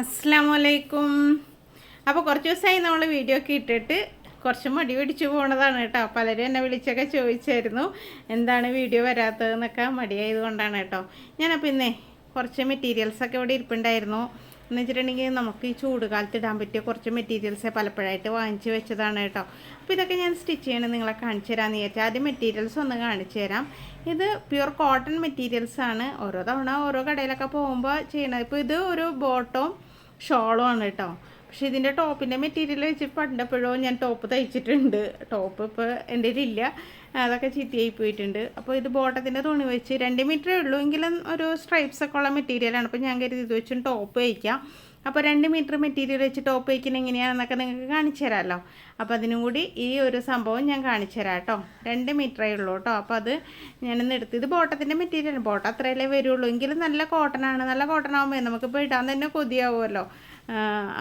അസ്സാമലൈക്കും അപ്പോൾ കുറച്ച് ദിവസമായി നമ്മൾ വീഡിയോ ഒക്കെ ഇട്ടിട്ട് കുറച്ച് മടി പിടിച്ചു പോണതാണ് കേട്ടോ. പലരും എന്നെ വിളിച്ചൊക്കെ ചോദിച്ചായിരുന്നു എന്താണ് വീഡിയോ വരാത്തതെന്നൊക്കെ മടിയായത് കൊണ്ടാണ് കേട്ടോ. ഞാനപ്പോൾ ഇന്നേ കുറച്ച് മെറ്റീരിയൽസൊക്കെ ഇവിടെ ഇരിപ്പുണ്ടായിരുന്നു. എന്ന് വെച്ചിട്ടുണ്ടെങ്കിൽ നമുക്ക് ഈ ചൂട് കാലത്ത് ഇടാൻ പറ്റിയ കുറച്ച് മെറ്റീരിയൽസ് പലപ്പോഴായിട്ട് വാങ്ങിച്ച് വെച്ചതാണ് കേട്ടോ. അപ്പോൾ ഇതൊക്കെ ഞാൻ സ്റ്റിച്ച് ചെയ്യണം നിങ്ങളെ കാണിച്ചു തരാമെന്ന് വിചാരിച്ചാൽ ആദ്യം മെറ്റീരിയൽസ് ഒന്ന് കാണിച്ചു തരാം. ഇത് പ്യുർ കോട്ടൺ മെറ്റീരിയൽസ് ആണ്. ഓരോ തവണ ഓരോ കടയിലൊക്കെ പോകുമ്പോൾ ചെയ്യണത്. ഇപ്പോൾ ഇത് ഒരു ബോട്ടവും ഷോളും ആണ് കേട്ടോ. പക്ഷെ ഇതിന്റെ ടോപ്പിന്റെ മെറ്റീരിയൽ വെച്ച് പണ്ടപ്പോഴോ ഞാൻ ടോപ്പ് തയ്ച്ചിട്ടുണ്ട്. ടോപ്പ് ഇപ്പോൾ എന്റെ ഇല്ല അതൊക്കെ ചീത്തയായി പോയിട്ടുണ്ട്. അപ്പോൾ ഇത് ബോട്ടത്തിന്റെ തുണി വെച്ച് രണ്ട് മീറ്ററേ ഉള്ളൂ. എങ്കിലും ഒരു സ്ട്രൈപ്സ് ഒക്കെ ഉള്ള മെറ്റീരിയലാണ്. അപ്പോൾ ഞാൻ കരുതി ഇത് വെച്ചും ടോപ്പ് തയ്ക്കാം. അപ്പോൾ രണ്ട് മീറ്റർ മെറ്റീരിയൽ വെച്ച് ടോപ്പ് വയ്ക്കുന്ന എങ്ങനെയാണെന്നൊക്കെ നിങ്ങൾക്ക് കാണിച്ചു തരാമല്ലോ അപ്പോൾ അതിനും കൂടി ഈ ഒരു സംഭവം ഞാൻ കാണിച്ചു തരാം കേട്ടോ. രണ്ട് മീറ്ററേ ഉള്ളൂ കേട്ടോ. അപ്പോൾ അത് ഞാനൊന്ന് എടുത്ത് ഇത് ബോട്ടത്തിന്റെ മെറ്റീരിയൽ ബോട്ട അത്രയല്ലേ വരുള്ളൂ. എങ്കിലും നല്ല കോട്ടനാണ് നല്ല കോട്ടൺ ആകുമ്പോൾ നമുക്കിപ്പോൾ ഇടാൻ തന്നെ കൊതിയാവുമല്ലോ.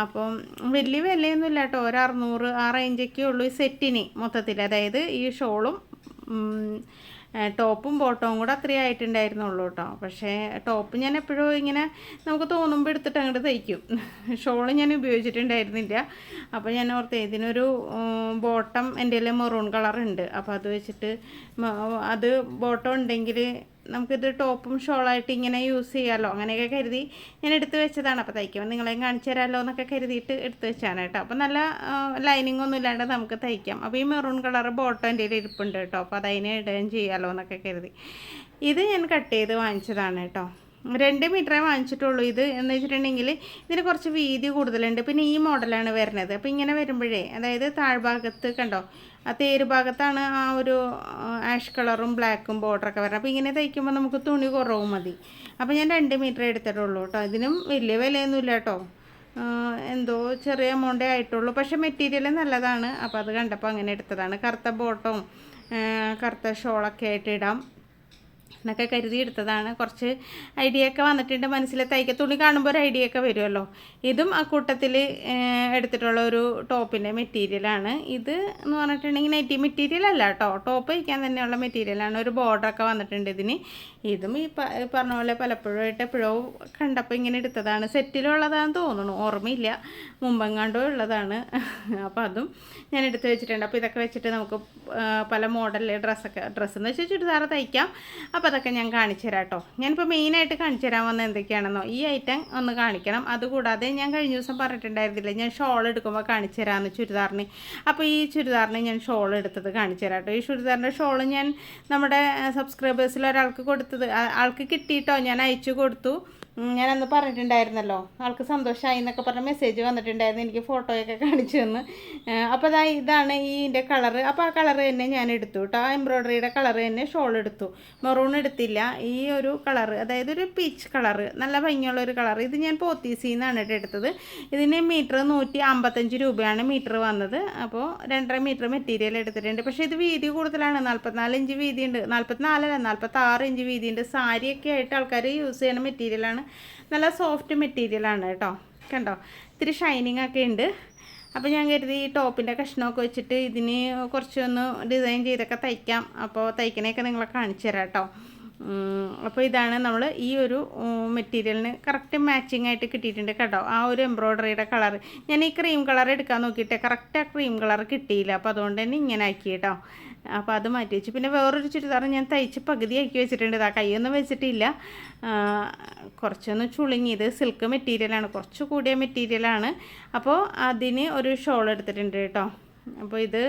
അപ്പം വലിയ വിലയൊന്നുമില്ല കേട്ടോ. ഒരു അറുന്നൂറ് ആ റേഞ്ചൊക്കെ ഉള്ളൂ ഈ സെറ്റിന് മൊത്തത്തിൽ. അതായത് ഈ ഷോളും ടോപ്പും ബോട്ടവും കൂടെ അത്രയേ ആയിട്ടുണ്ടായിരുന്നുള്ളൂ കേട്ടോ. പക്ഷേ ടോപ്പ് ഞാൻ എപ്പോഴും ഇങ്ങനെ നമുക്ക് തോന്നുമ്പോൾ എടുത്തിട്ട് അങ്ങോട്ട് തയ്ക്കും. ഷോൾ ഞാൻ ഉപയോഗിച്ചിട്ടുണ്ടായിരുന്നില്ല. അപ്പോൾ ഞാൻ ഓർത്ത് ഇതിനൊരു ബോട്ടം എന്റെ മെറൂൺ കളർ ഉണ്ട് അപ്പോൾ അത് വെച്ചിട്ട് അത് ബോട്ടം ഉണ്ടെങ്കിൽ നമുക്കിത് ടോപ്പും ഷോളായിട്ട് ഇങ്ങനെ യൂസ് ചെയ്യാമല്ലോ അങ്ങനെയൊക്കെ കരുതി ഞാൻ എടുത്ത് വെച്ചതാണ്. അപ്പോൾ തയ്ക്കുമ്പോൾ നിങ്ങളെയും കാണിച്ചു തരാമല്ലോ എന്നൊക്കെ കരുതിയിട്ട് എടുത്ത് വെച്ചാണ് കേട്ടോ. അപ്പോൾ നല്ല ലൈനിങ് ഒന്നും ഇല്ലാണ്ട് നമുക്ക് തയ്ക്കാം. അപ്പോൾ ഈ മെറൂൺ കളർ ബോട്ടം എന്റെ ഇരിപ്പുണ്ട് കേട്ടോ. അപ്പോൾ അതതിനെ ഇടുകയും ചെയ്യാമല്ലോ എന്നൊക്കെ കരുതി. ഇത് ഞാൻ കട്ട് ചെയ്ത് വാങ്ങിച്ചതാണ് കേട്ടോ. രണ്ട് മീറ്ററേ വാങ്ങിച്ചിട്ടുള്ളൂ ഇത്. എന്ന് വെച്ചിട്ടുണ്ടെങ്കിൽ ഇതിന് കുറച്ച് വീതി കൂടുതലുണ്ട്. പിന്നെ ഈ മോഡലാണ് വരുന്നത്. അപ്പോൾ ഇങ്ങനെ വരുമ്പോഴേ അതായത് താഴ്ഭാഗത്ത് കണ്ടോ ആ തേര് ഭാഗത്താണ് ആ ഒരു ആഷ് കളറും ബ്ലാക്കും ബോർഡറൊക്കെ വരുന്നത്. അപ്പോൾ ഇങ്ങനെ തയ്ക്കുമ്പോൾ നമുക്ക് തുണി കുറവും മതി. അപ്പോൾ ഞാൻ രണ്ട് മീറ്റർ എടുത്തിട്ടുള്ളൂ കേട്ടോ. ഇതിനും വലിയ വിലയൊന്നുമില്ല കേട്ടോ. എന്തോ ചെറിയ എമൗണ്ടേ ആയിട്ടുള്ളൂ. പക്ഷേ മെറ്റീരിയൽ നല്ലതാണ്. അപ്പോൾ അത് കണ്ടപ്പോൾ അങ്ങനെ എടുത്തതാണ്. കറുത്ത ബോട്ടവും കറുത്ത ഷോളൊക്കെ ആയിട്ട് ഇടാം. എന്നൊക്കെ കരുതി എടുത്തതാണ് കുറച്ച് ഐഡിയ ഒക്കെ വന്നിട്ടുണ്ട് മനസ്സിലെ തയ്ക്ക തുണി കാണുമ്പോൾ ഒരു ഐഡിയ ഒക്കെ വരുമല്ലോ. ഇതും ആ കൂട്ടത്തിൽ എടുത്തിട്ടുള്ള ഒരു ടോപ്പിന്റെ മെറ്റീരിയലാണ്. ഇത് എന്ന് പറഞ്ഞിട്ടുണ്ടെങ്കിൽ നെറ്റി മെറ്റീരിയൽ അല്ല കേട്ടോ. ടോപ്പ് വയ്ക്കാൻ തന്നെയുള്ള മെറ്റീരിയലാണ് ഒരു ബോർഡറൊക്കെ വന്നിട്ടുണ്ട് ഇതിന്. ഇതും ഈ പറഞ്ഞ പോലെ പലപ്പോഴായിട്ട് എപ്പോഴോ കണ്ടപ്പോൾ ഇങ്ങനെ എടുത്തതാണ്. സെറ്റിലുള്ളതാണെന്ന് തോന്നുന്നു. ഓർമ്മയില്ല. മുമ്പെങ്ങാണ്ടോ ഉള്ളതാണ്. അപ്പോൾ അതും ഞാൻ എടുത്ത് വെച്ചിട്ടുണ്ട്. അപ്പോൾ ഇതൊക്കെ വെച്ചിട്ട് നമുക്ക് പല മോഡലിലെ ഡ്രസ്സൊക്കെ ഡ്രസ്സെന്ന് വെച്ചാൽ ചുരിദാർ തയ്ക്കാം. അപ്പോൾ അതൊക്കെ ഞാൻ കാണിച്ചു തരാം കേട്ടോ. ഞാനിപ്പോൾ മെയിനായിട്ട് കാണിച്ചു തരാൻ വന്ന എന്തൊക്കെയാണെന്നോ ഈ ഐറ്റം ഒന്ന് കാണിക്കണം. അതുകൂടാതെ ഞാൻ കഴിഞ്ഞ ദിവസം പറഞ്ഞിട്ടുണ്ടായിരുന്നില്ല ഞാൻ ഷോൾ എടുക്കുമ്പോൾ കാണിച്ചു തരാമെന്ന് ചുരിദാറിന്. അപ്പോൾ ഈ ചുരിദാറിന് ഞാൻ ഷോൾ എടുത്തത് കാണിച്ചു തരാം കേട്ടോ. ഈ ചുരിദാറിന്റെ ഷോൾ ഞാൻ നമ്മുടെ സബ്സ്ക്രൈബേഴ്സിൽ ഒരാൾക്ക് കൊടുത്തത് ആൾക്ക് കിട്ടിയിട്ടോ? ഞാൻ അയച്ചു കൊടുത്തു. ഞാൻ അന്ന് പറഞ്ഞിട്ടുണ്ടായിരുന്നല്ലോ. ആൾക്ക് സന്തോഷമായി എന്നൊക്കെ പറഞ്ഞ മെസ്സേജ് വന്നിട്ടുണ്ടായിരുന്നു. എനിക്ക് ഫോട്ടോയൊക്കെ കാണിച്ചു തന്ന്. അപ്പോൾ അതാ ഇതാണ് ഈ ഇതിന്റെ കളറ് അപ്പോൾ ആ കളറ് തന്നെ ഞാൻ എടുത്തു കേട്ടോ ആ എംബ്രോയ്ഡറിയുടെ കളറ് തന്നെ ഷോൾ എടുത്തു. മെറൂൺ എടുത്തില്ല. ഈ ഒരു കളറ് അതായത് ഒരു പീച്ച് കളറ് നല്ല ഭംഗിയുള്ള ഒരു കളർ ഇത് ഞാൻ പോത്തീസിൽ നിന്നാണ് കേട്ടോ എടുത്തത്. ഇതിന് മീറ്റർ നൂറ്റി അമ്പത്തഞ്ച് രൂപയാണ് മീറ്റർ വന്നത്. അപ്പോൾ രണ്ടര മീറ്റർ മെറ്റീരിയൽ എടുത്തിട്ടുണ്ട്. പക്ഷേ ഇത് വീതി കൂടുതലാണ്. നാൽപ്പത്തിനാല് ഇഞ്ച് വീതിയുണ്ട്. നാൽപ്പത്തിനാലല്ല നാൽപ്പത്താറ് ഇഞ്ച് വീതിയുണ്ട്. സാരിയൊക്കെ ആയിട്ട് ആൾക്കാർ യൂസ് ചെയ്യുന്ന മെറ്റീരിയലാണ് നല്ല സോഫ്റ്റ് മെറ്റീരിയലാണ് കേട്ടോ. കണ്ടോ? ഇത്തിരി ഷൈനിങ് ഒക്കെ ഉണ്ട്. അപ്പോൾ ഞാൻ കരുതി ഈ ടോപ്പിന്റെ കഷ്ണമൊക്കെ വെച്ചിട്ട് ഇതിന് കുറച്ചൊന്ന് ഡിസൈൻ ചെയ്തൊക്കെ തയ്ക്കാം. അപ്പോൾ തയ്ക്കണേക്കെ നിങ്ങളെ കാണിച്ചു തരാം കേട്ടോ. അപ്പോൾ ഇതാണ് നമ്മൾ ഈ ഒരു മെറ്റീരിയലിന് കറക്റ്റ് മാച്ചിങ് ആയിട്ട് കിട്ടിയിട്ടുണ്ട് കേട്ടോ. ആ ഒരു എംബ്രോയ്ഡറിയുടെ കളർ ഞാൻ ഈ ക്രീം കളർ എടുക്കാൻ നോക്കിയിട്ട് കറക്റ്റ് ആ ക്രീം കളർ കിട്ടിയില്ല. അപ്പോൾ അതുകൊണ്ട് തന്നെ ഇങ്ങനെ ആക്കി കേട്ടോ. അപ്പോൾ അത് മാറ്റി വെച്ചു. പിന്നെ വേറൊരു ചുരിദാർ ഞാൻ തയ്ച്ച് പകുതിയാക്കി വെച്ചിട്ടുണ്ട്. ആ കൈയൊന്നും വെച്ചിട്ടില്ല. കുറച്ചൊന്ന് ചുളുങ്ങിയത് സിൽക്ക് മെറ്റീരിയലാണ് കുറച്ച് കൂടിയ മെറ്റീരിയലാണ് അപ്പോൾ അതിന് ഒരു ഷോൾ എടുത്തിട്ടുണ്ട് കേട്ടോ. അപ്പോൾ ഇത്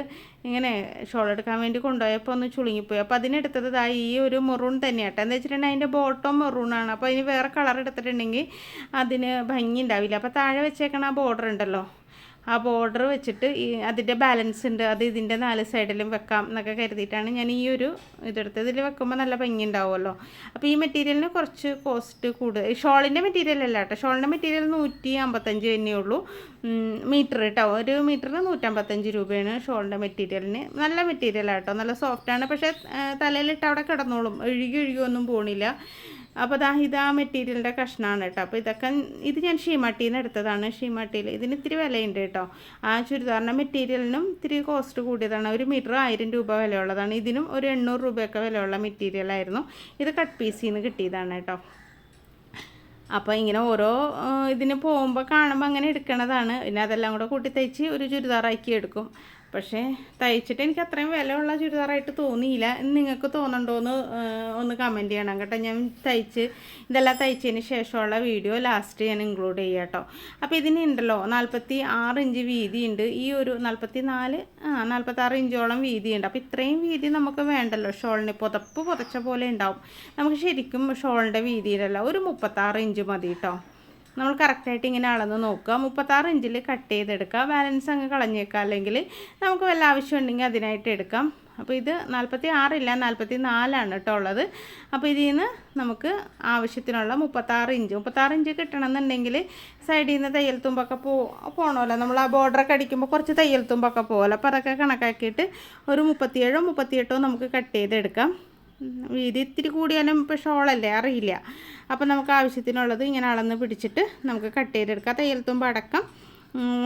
ഇങ്ങനെ ഷോൾ എടുക്കാൻ വേണ്ടി കൊണ്ടുപോയപ്പോൾ ഒന്ന് ചുളുങ്ങിപ്പോയി. അപ്പോൾ അതിനെടുത്തത് ഇതാ ഈ ഒരു മെറൂൺ തന്നെയാട്ടോ എന്താ വെച്ചിട്ടുണ്ടെങ്കിൽ അതിന്റെ ബോട്ടം മെറൂണാണ് അപ്പോൾ ഇനി വേറെ കളർ എടുത്തിട്ടുണ്ടെങ്കിൽ അതിന് ഭംഗി ഉണ്ടാവില്ല. അപ്പോൾ താഴെ വെച്ചേക്കണ ആ ബോർഡർ ഉണ്ടല്ലോ. ആ ബോർഡർ വെച്ചിട്ട് ഈ അതിന്റെ ബാലൻസ് ഉണ്ട്. അത് ഇതിന്റെ നാല് സൈഡിലും വെക്കാം എന്നൊക്കെ കരുതിയിട്ടാണ് ഞാൻ ഈ ഒരു ഇതെടുത്ത് ഇതിൽ വെക്കുമ്പോൾ നല്ല ഭംഗി ഉണ്ടാവുമല്ലോ. അപ്പോൾ ഈ മെറ്റീരിയലിന് കുറച്ച് കോസ്റ്റ് കൂടുതൽ ഷോളിന്റെ മെറ്റീരിയൽ അല്ല കേട്ടോ. ഷോളിന്റെ മെറ്റീരിയൽ നൂറ്റി അമ്പത്തഞ്ച് തന്നെയുള്ളൂ മീറ്റർ കേട്ടോ ഒരു മീറ്ററിന് നൂറ്റമ്പത്തഞ്ച് രൂപയാണ് ഷോളിന്റെ മെറ്റീരിയലിന് നല്ല മെറ്റീരിയലാണ് കേട്ടോ. നല്ല സോഫ്റ്റാണ് പക്ഷേ തലയിലിട്ട് അവിടെ കിടന്നോളും. ഒഴുകി ഒഴുകി ഒന്നും പോണില്ല. അപ്പോൾ ദാ ഇതാ മെറ്റീരിയലിന്റെ കഷ്ണമാണ് കേട്ടോ. അപ്പോൾ ഇതൊക്കെ ഇത് ഞാൻ ഷീമാട്ടിയിൽ നിന്ന് എടുത്തതാണ്. ഷീമാട്ടിയിൽ ഇതിന് ഇത്തിരി വിലയുണ്ട് കേട്ടോ. ആ ചുരിദാറിന്റെ മെറ്റീരിയലിനും ഇത്തിരി കോസ്റ്റ് കൂടിയതാണ്. ഒരു മീറ്റർ ആയിരം രൂപ വിലയുള്ളതാണ്. ഇതിനും ഒരു എണ്ണൂറ് രൂപയൊക്കെ വിലയുള്ള മെറ്റീരിയലായിരുന്നു ഇത് കട്ട് പീസിൽ നിന്ന് കിട്ടിയതാണ് കേട്ടോ. അപ്പോൾ ഇങ്ങനെ ഓരോ ഇതിന് പോകുമ്പോൾ കാണുമ്പോൾ അങ്ങനെ എടുക്കണതാണ്. പിന്നെ അതെല്ലാം കൂടെ കൂട്ടി തയ്ച്ച് ഒരു ചുരിദാറാക്കി എടുക്കും. പക്ഷേ തയ്ച്ചിട്ട് എനിക്ക് അത്രയും വിലയുള്ള ചുരിദാറായിട്ട് തോന്നിയില്ല. നിങ്ങൾക്ക് തോന്നണ്ടോന്ന് ആ, ഒന്ന് കമന്റ് ചെയ്യണം കേട്ടോ. ഞാൻ തയ്ച്ച് ഇതെല്ലാം തയ്ച്ചതിന് ശേഷമുള്ള വീഡിയോ ലാസ്റ്റ് ഞാൻ ഇൻക്ലൂഡ് ചെയ്യാം കേട്ടോ. അപ്പോൾ ഇതിന് ഉണ്ടല്ലോ നാൽപ്പത്തി ആറ് ഇഞ്ച് വീതി ഉണ്ട്. ഈ ഒരു നാൽപ്പത്തി നാല് ആ നാൽപ്പത്താറ് ഇഞ്ചോളം വീതി ഉണ്ട്. അപ്പോൾ ഇത്രയും വീതി നമുക്ക് വേണ്ടല്ലോ. ഷോളിന് പുതപ്പ് പുതച്ച പോലെ ഉണ്ടാവും. നമുക്ക് ശരിക്കും ഷോളിന്റെ വീതിയിലല്ല ഒരു മുപ്പത്താറ് ഇഞ്ച് മതി കേട്ടോ. നമ്മൾ കറക്റ്റായിട്ട് ഇങ്ങനെ അളന്ന് നോക്കുക. മുപ്പത്താറ് ഇഞ്ചിൽ കട്ട് ചെയ്തെടുക്കുക. ബാലൻസ് അങ്ങ് കളഞ്ഞേക്കുക. അല്ലെങ്കിൽ നമുക്ക് വല്ല ആവശ്യമുണ്ടെങ്കിൽ അതിനായിട്ട് എടുക്കാം. അപ്പോൾ ഇത് നാൽപ്പത്തി ആറില്ല നാൽപ്പത്തി നാലാണ് കേട്ടോ ഉള്ളത്. അപ്പോൾ ഇതിൽ നിന്ന് നമുക്ക് ആവശ്യത്തിനുള്ള മുപ്പത്താറ് ഇഞ്ച് മുപ്പത്താറ് ഇഞ്ച് കിട്ടണമെന്നുണ്ടെങ്കിൽ സൈഡിൽ നിന്ന് തയ്യൽ തുമ്പൊക്കെ പോ പോകണമല്ലോ നമ്മൾ ആ ബോർഡറൊക്കെ അടിക്കുമ്പോൾ കുറച്ച് തയ്യൽ തുമ്പൊക്കെ പോകുമല്ലോ അപ്പോൾ അതൊക്കെ കണക്കാക്കിയിട്ട് ഒരു മുപ്പത്തിയേഴോ മുപ്പത്തിയെട്ടോ നമുക്ക് കട്ട് ചെയ്തെടുക്കാം. വീതി ഇത്തിരി കൂടിയാലും ഇപ്പോൾ ഷോളല്ലേ അറിയില്ല. അപ്പോൾ നമുക്ക് ആവശ്യത്തിനുള്ളത് ഇങ്ങനെ അളന്ന് പിടിച്ചിട്ട് നമുക്ക് കട്ട് ചെയ്തെടുക്കാം. തയ്യൽ തുമ്പ് അടക്കം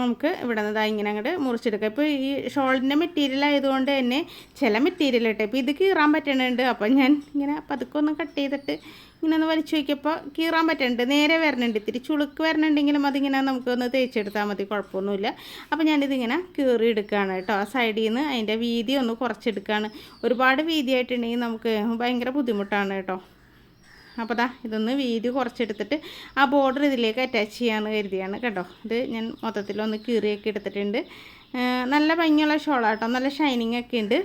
നമുക്ക് ഇവിടെ നിന്ന് ഇങ്ങനെ അങ്ങോട്ട് മുറിച്ചെടുക്കാം. ഇപ്പോൾ ഈ ഷോളിന്റെ മെറ്റീരിയൽ ആയതുകൊണ്ട് തന്നെ ചില മെറ്റീരിയൽ ഇട്ടേ. ഇപ്പോൾ ഇത് കീറാൻ പറ്റണുണ്ട്. അപ്പം ഞാൻ ഇങ്ങനെ പതുക്കെ ഒന്ന് കട്ട് ചെയ്തിട്ട് ഇങ്ങനെ ഒന്ന് വലിച്ചു നോക്കിയപ്പോൾ കീറാൻ പറ്റുന്നുണ്ട് നേരെ വരണുണ്ട്. ഇത്തിരി ചുളുക്ക് വരണുണ്ടെങ്കിലും അതിങ്ങനെ നമുക്കൊന്ന് തേച്ചെടുത്താൽ മതി. കുഴപ്പമൊന്നുമില്ല. അപ്പോൾ ഞാനിതിങ്ങനെ കീറി എടുക്കുകയാണ് കേട്ടോ. ആ സൈഡിൽ നിന്ന് അതിന്റെ വീതി ഒന്ന് കുറച്ചെടുക്കുകയാണ്. ഒരുപാട് വീതിയായിട്ടുണ്ടെങ്കിൽ നമുക്ക് ഭയങ്കര ബുദ്ധിമുട്ടാണ് കേട്ടോ. അപ്പോൾ ദാ ഇതൊന്ന് വീതി കുറച്ചെടുത്തിട്ട് ആ ബോർഡർ ഇതിലേക്ക് അറ്റാച്ച് ചെയ്യാമെന്ന് കരുതിയാണ് കേട്ടോ. ഇത് ഞാൻ മൊത്തത്തിലൊന്ന് കീറിയൊക്കെ എടുത്തിട്ടുണ്ട്. നല്ല ഭംഗിയുള്ള ഷോളാട്ടോ. നല്ല ഷൈനിങ് ഒക്കെ ഉണ്ട്.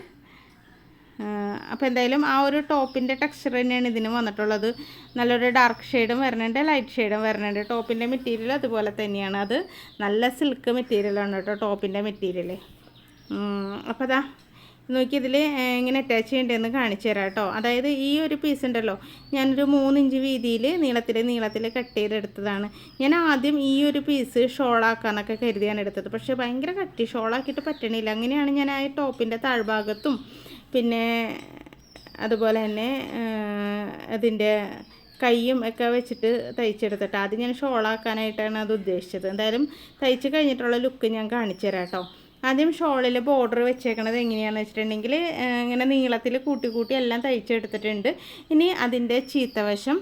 അപ്പോൾ എന്തായാലും ആ ഒരു ടോപ്പിന്റെ ടെക്സ്ചർ തന്നെയാണ് ഇതിന് വന്നിട്ടുള്ളത്. നല്ലൊരു ഡാർക്ക് ഷെയ്ഡും വരണുണ്ട് ലൈറ്റ് ഷെയ്ഡും വരണുണ്ട്. ടോപ്പിന്റെ മെറ്റീരിയൽ അതുപോലെ തന്നെയാണ്. അത് നല്ല സിൽക്ക് മെറ്റീരിയലാണ് കേട്ടോ ടോപ്പിന്റെ മെറ്റീരിയൽ അപ്പോൾ അതാ നോക്കി ഇതിൽ ഇങ്ങനെ അറ്റാച്ച് ചെയ്യേണ്ടതെന്ന് കാണിച്ചു തരാം കേട്ടോ. അതായത് ഈ ഒരു പീസ് ഉണ്ടല്ലോ ഞാനൊരു മൂന്നിഞ്ച് വീതിയിൽ നീളത്തിൽ നീളത്തിൽ കട്ട് ചെയ്തെടുത്തതാണ്. ഞാൻ ആദ്യം ഈ ഒരു പീസ് ഷോളാക്കാന്നൊക്കെ കരുതിയാണ് എടുത്തത്. പക്ഷേ ഭയങ്കര കട്ടി ഷോളാക്കിയിട്ട് പറ്റണില്ല. അങ്ങനെയാണ് ഞാൻ ആ ടോപ്പിന്റെ താഴ്ഭാഗത്തും പിന്നെ അതുപോലെ തന്നെ അതിന്റെ കൈയും ഒക്കെ വെച്ചിട്ട് തയ്ച്ചെടുത്തിട്ട് ആദ്യം ഞാൻ ഷോളാക്കാനായിട്ടാണ് അത് ഉദ്ദേശിച്ചത്. എന്തായാലും തയ്ച്ച് കഴിഞ്ഞിട്ടുള്ള ലുക്ക് ഞാൻ കാണിച്ചു തരാം കേട്ടോ. ആദ്യം ഷോളിൽ ബോർഡർ വെച്ചേക്കണത് എങ്ങനെയാണെന്ന് വെച്ചിട്ടുണ്ടെങ്കിൽ ഇങ്ങനെ നീളത്തിൽ കൂട്ടി കൂട്ടി എല്ലാം തയ്ച്ചെടുത്തിട്ടുണ്ട്. ഇനി അതിന്റെ ചീത്തവശം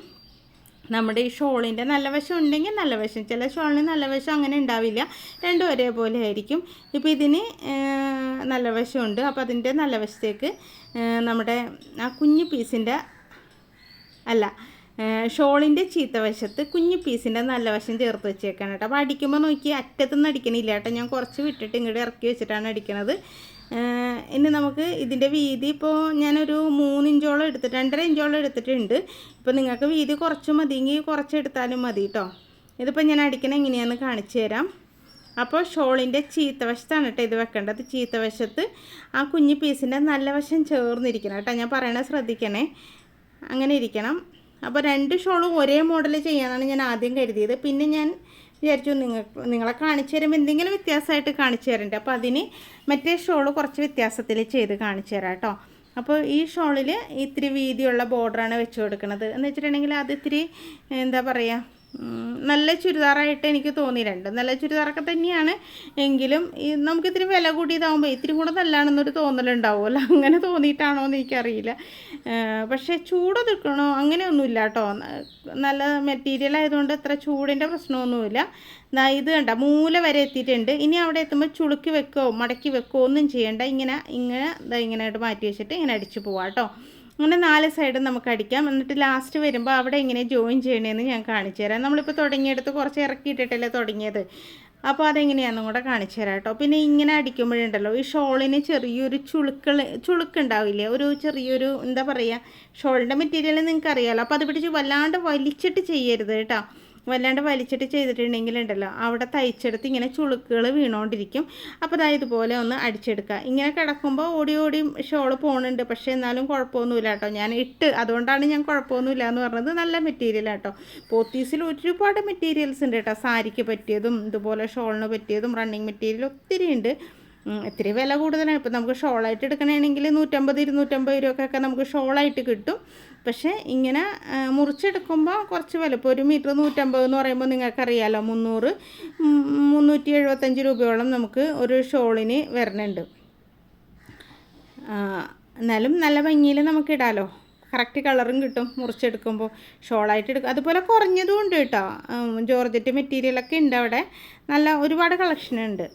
നമ്മുടെ ഈ ഷോളിന്റെ നല്ല വശം ഉണ്ടെങ്കിൽ നല്ല വശം. ചില ഷോളിന് നല്ല വശം അങ്ങനെ ഉണ്ടാവില്ല. രണ്ടും ഒരേപോലെ ആയിരിക്കും. ഇപ്പോൾ ഇതിന് നല്ല വശമുണ്ട്. അപ്പോൾ അതിന്റെ നല്ല വശത്തേക്ക് നമ്മുടെ ആ കുഞ്ഞു പീസിന്റെ അല്ല ഷോളിന്റെ ചീത്ത വശത്ത് കുഞ്ഞു പീസിന്റെ നല്ല വശം ചേർത്ത് വെച്ചേക്കാണ് കേട്ടോ. അപ്പോൾ അടിക്കുമ്പോൾ നോക്കി അറ്റത്തുനിന്ന് അടിക്കണില്ല കേട്ടോ. ഞാൻ കുറച്ച് വിട്ടിട്ട് ഇങ്ങോട്ട് ഇറക്കി വെച്ചിട്ടാണ് അടിക്കണത്. ഇനി നമുക്ക് ഇതിന്റെ വീതി ഇപ്പോൾ ഞാനൊരു മൂന്ന് ഇഞ്ചോളം എടുത്തിട്ട് രണ്ടര ഇഞ്ചോളം എടുത്തിട്ടുണ്ട്. ഇപ്പോൾ നിങ്ങൾക്ക് വീതി കുറച്ച് മതിയെങ്കിൽ കുറച്ച് എടുത്താലും മതി കേട്ടോ ഇതിപ്പോൾ ഞാൻ അടിക്കണ എങ്ങനെയാന്ന് കാണിച്ചു തരാം. അപ്പോൾ ഷോളിന്റെ ചീത്തവശത്താണ് കേട്ടോ ഇത് വെക്കേണ്ടത്. ചീത്തവശത്ത് ആ കുഞ്ഞു പീസിന്റെ നല്ല വശം ചേർന്നിരിക്കണം കേട്ടോ ഞാൻ പറയണത് ശ്രദ്ധിക്കണേ. അങ്ങനെ ഇരിക്കണം. അപ്പോൾ രണ്ട് ഷോളും ഒരേ മോഡൽ ചെയ്യാനാണ് ഞാൻ ആദ്യം കരുതിയത്. പിന്നെ ഞാൻ വിചാരിച്ചു നിങ്ങൾ നിങ്ങളെ കാണിച്ചു തരുമ്പോൾ എന്തെങ്കിലും വ്യത്യാസമായിട്ട് കാണിച്ചു തരണ്ടേ. അപ്പോൾ അതിന് മറ്റേ ഷോൾ കുറച്ച് വ്യത്യാസത്തിൽ ചെയ്ത് കാണിച്ചു തരാം കേട്ടോ. അപ്പോൾ ഈ ഷോളിൽ ഇത്തിരി വീതിയുള്ള ബോർഡറാണ് വെച്ച് കൊടുക്കുന്നത് എന്ന് വെച്ചിട്ടുണ്ടെങ്കിൽ അത് ഇത്തിരി എന്താ പറയുക നല്ല ചുരിദാറായിട്ട് എനിക്ക് തോന്നിയിട്ടുണ്ട്. നല്ല ചുരിദാറൊക്കെ തന്നെയാണ്. എങ്കിലും നമുക്ക് ഇത്തിരി വില കൂടിയതാകുമ്പോൾ ഇത്തിരി കൂടെ നല്ലതാണെന്നൊരു തോന്നലുണ്ടാവുമല്ലോ. അങ്ങനെ തോന്നിയിട്ടാണോ എന്ന് എനിക്കറിയില്ല. പക്ഷേ ചൂട് നിൽക്കണോ? അങ്ങനെയൊന്നുമില്ല കേട്ടോ. നല്ല മെറ്റീരിയൽ ആയതുകൊണ്ട് ഇത്ര ചൂടിന്റെ പ്രശ്നമൊന്നുമില്ല. ഇത് കണ്ട മൂല വരെ എത്തിയിട്ടുണ്ട്. ഇനി അവിടെ എത്തുമ്പോൾ ചുളുക്കി വെക്കോ മടക്കി വെക്കോ ഒന്നും ചെയ്യണ്ട. ഇങ്ങനെ ഇങ്ങനെ ഇങ്ങനെ ആയിട്ട് മാറ്റി വെച്ചിട്ട് ഇങ്ങനെ അടിച്ചു പോവാം കേട്ടോ. അങ്ങനെ നാല് സൈഡും നമുക്ക് അടിക്കാം. എന്നിട്ട് ലാസ്റ്റ് വരുമ്പോൾ അവിടെ എങ്ങനെ ജോയിൻ ചെയ്യണമെന്ന് ഞാൻ കാണിച്ചു തരാം. നമ്മളിപ്പോൾ തുടങ്ങിയെടുത്ത് കുറച്ച് ഇറക്കിയിട്ടിട്ടല്ലേ തുടങ്ങിയത്. അപ്പോൾ അതെങ്ങനെയാണെന്നും കൂടെ കാണിച്ചു തരാം കേട്ടോ. പിന്നെ ഇങ്ങനെ അടിക്കുമ്പോഴുണ്ടല്ലോ ഈ ഷോളിന് ചെറിയൊരു ചുളുക്കൾ ചുളുക്കുണ്ടാവില്ലേ? ഒരു ചെറിയൊരു എന്താ പറയുക ഷോളിന്റെ മെറ്റീരിയൽ നിങ്ങൾക്ക് അറിയാമല്ലോ അപ്പോൾ അത് പിടിച്ച് വല്ലാണ്ട് വലിച്ചിട്ട് ചെയ്യരുത് കേട്ടോ. വല്ലാണ്ട് വലിച്ചിട്ട് ചെയ്തിട്ടുണ്ടെങ്കിൽ ഉണ്ടല്ലോ അവിടെ തയ്ച്ചെടുത്ത് ഇങ്ങനെ ചുളുക്കുകൾ വീണുകൊണ്ടിരിക്കും അപ്പോൾ അതായത് ഇതുപോലെ ഒന്ന് അടിച്ചെടുക്കുക. ഇങ്ങനെ കിടക്കുമ്പോൾ ഓടി ഓടി ഷോൾ പോകുന്നുണ്ട് പക്ഷേ എന്നാലും കുഴപ്പമൊന്നുമില്ല കേട്ടോ. ഞാൻ ഇട്ട് അതുകൊണ്ടാണ് ഞാൻ കുഴപ്പമൊന്നുമില്ല എന്ന് പറഞ്ഞത് നല്ല മെറ്റീരിയൽ കേട്ടോ പോത്തീസിൽ ഒരുപാട് മെറ്റീരിയൽസ് ഉണ്ട് കേട്ടോ. സാരിക്ക് പറ്റിയതും ഇതുപോലെ ഷോളിന് പറ്റിയതും റണ്ണിങ് മെറ്റീരിയൽ ഒത്തിരി ഉണ്ട്. ഇത്തിരി വില കൂടുതലാണ് ഇപ്പം നമുക്ക് ഷോളായിട്ട് എടുക്കണമെങ്കിൽ നൂറ്റമ്പത് ഇരുന്നൂറ്റമ്പത് രൂപക്കൊക്കെ നമുക്ക് ഷോളായിട്ട് കിട്ടും. പക്ഷേ ഇങ്ങനെ മുറിച്ചെടുക്കുമ്പോൾ കുറച്ച് വില. ഇപ്പോൾ ഒരു മീറ്റർ നൂറ്റമ്പത് എന്ന് പറയുമ്പോൾ നിങ്ങൾക്കറിയാലോ മുന്നൂറ് മുന്നൂറ്റി എഴുപത്തഞ്ച് രൂപയോളം നമുക്ക് ഒരു ഷോളിന് വരുന്നുണ്ട് എന്നാലും നല്ല ഭംഗിയിൽ നമുക്ക് ഇടാലോ. കറക്റ്റ് കളറും കിട്ടും മുറിച്ചെടുക്കുമ്പോൾ. ഷോളായിട്ട് എടുക്കും അതുപോലെ കുറഞ്ഞതും ഉണ്ട് കേട്ടോ. ജോർജറ്റ് മെറ്റീരിയലൊക്കെ ഉണ്ട് അവിടെ. നല്ല ഒരുപാട് കളക്ഷൻ ഉണ്ട്.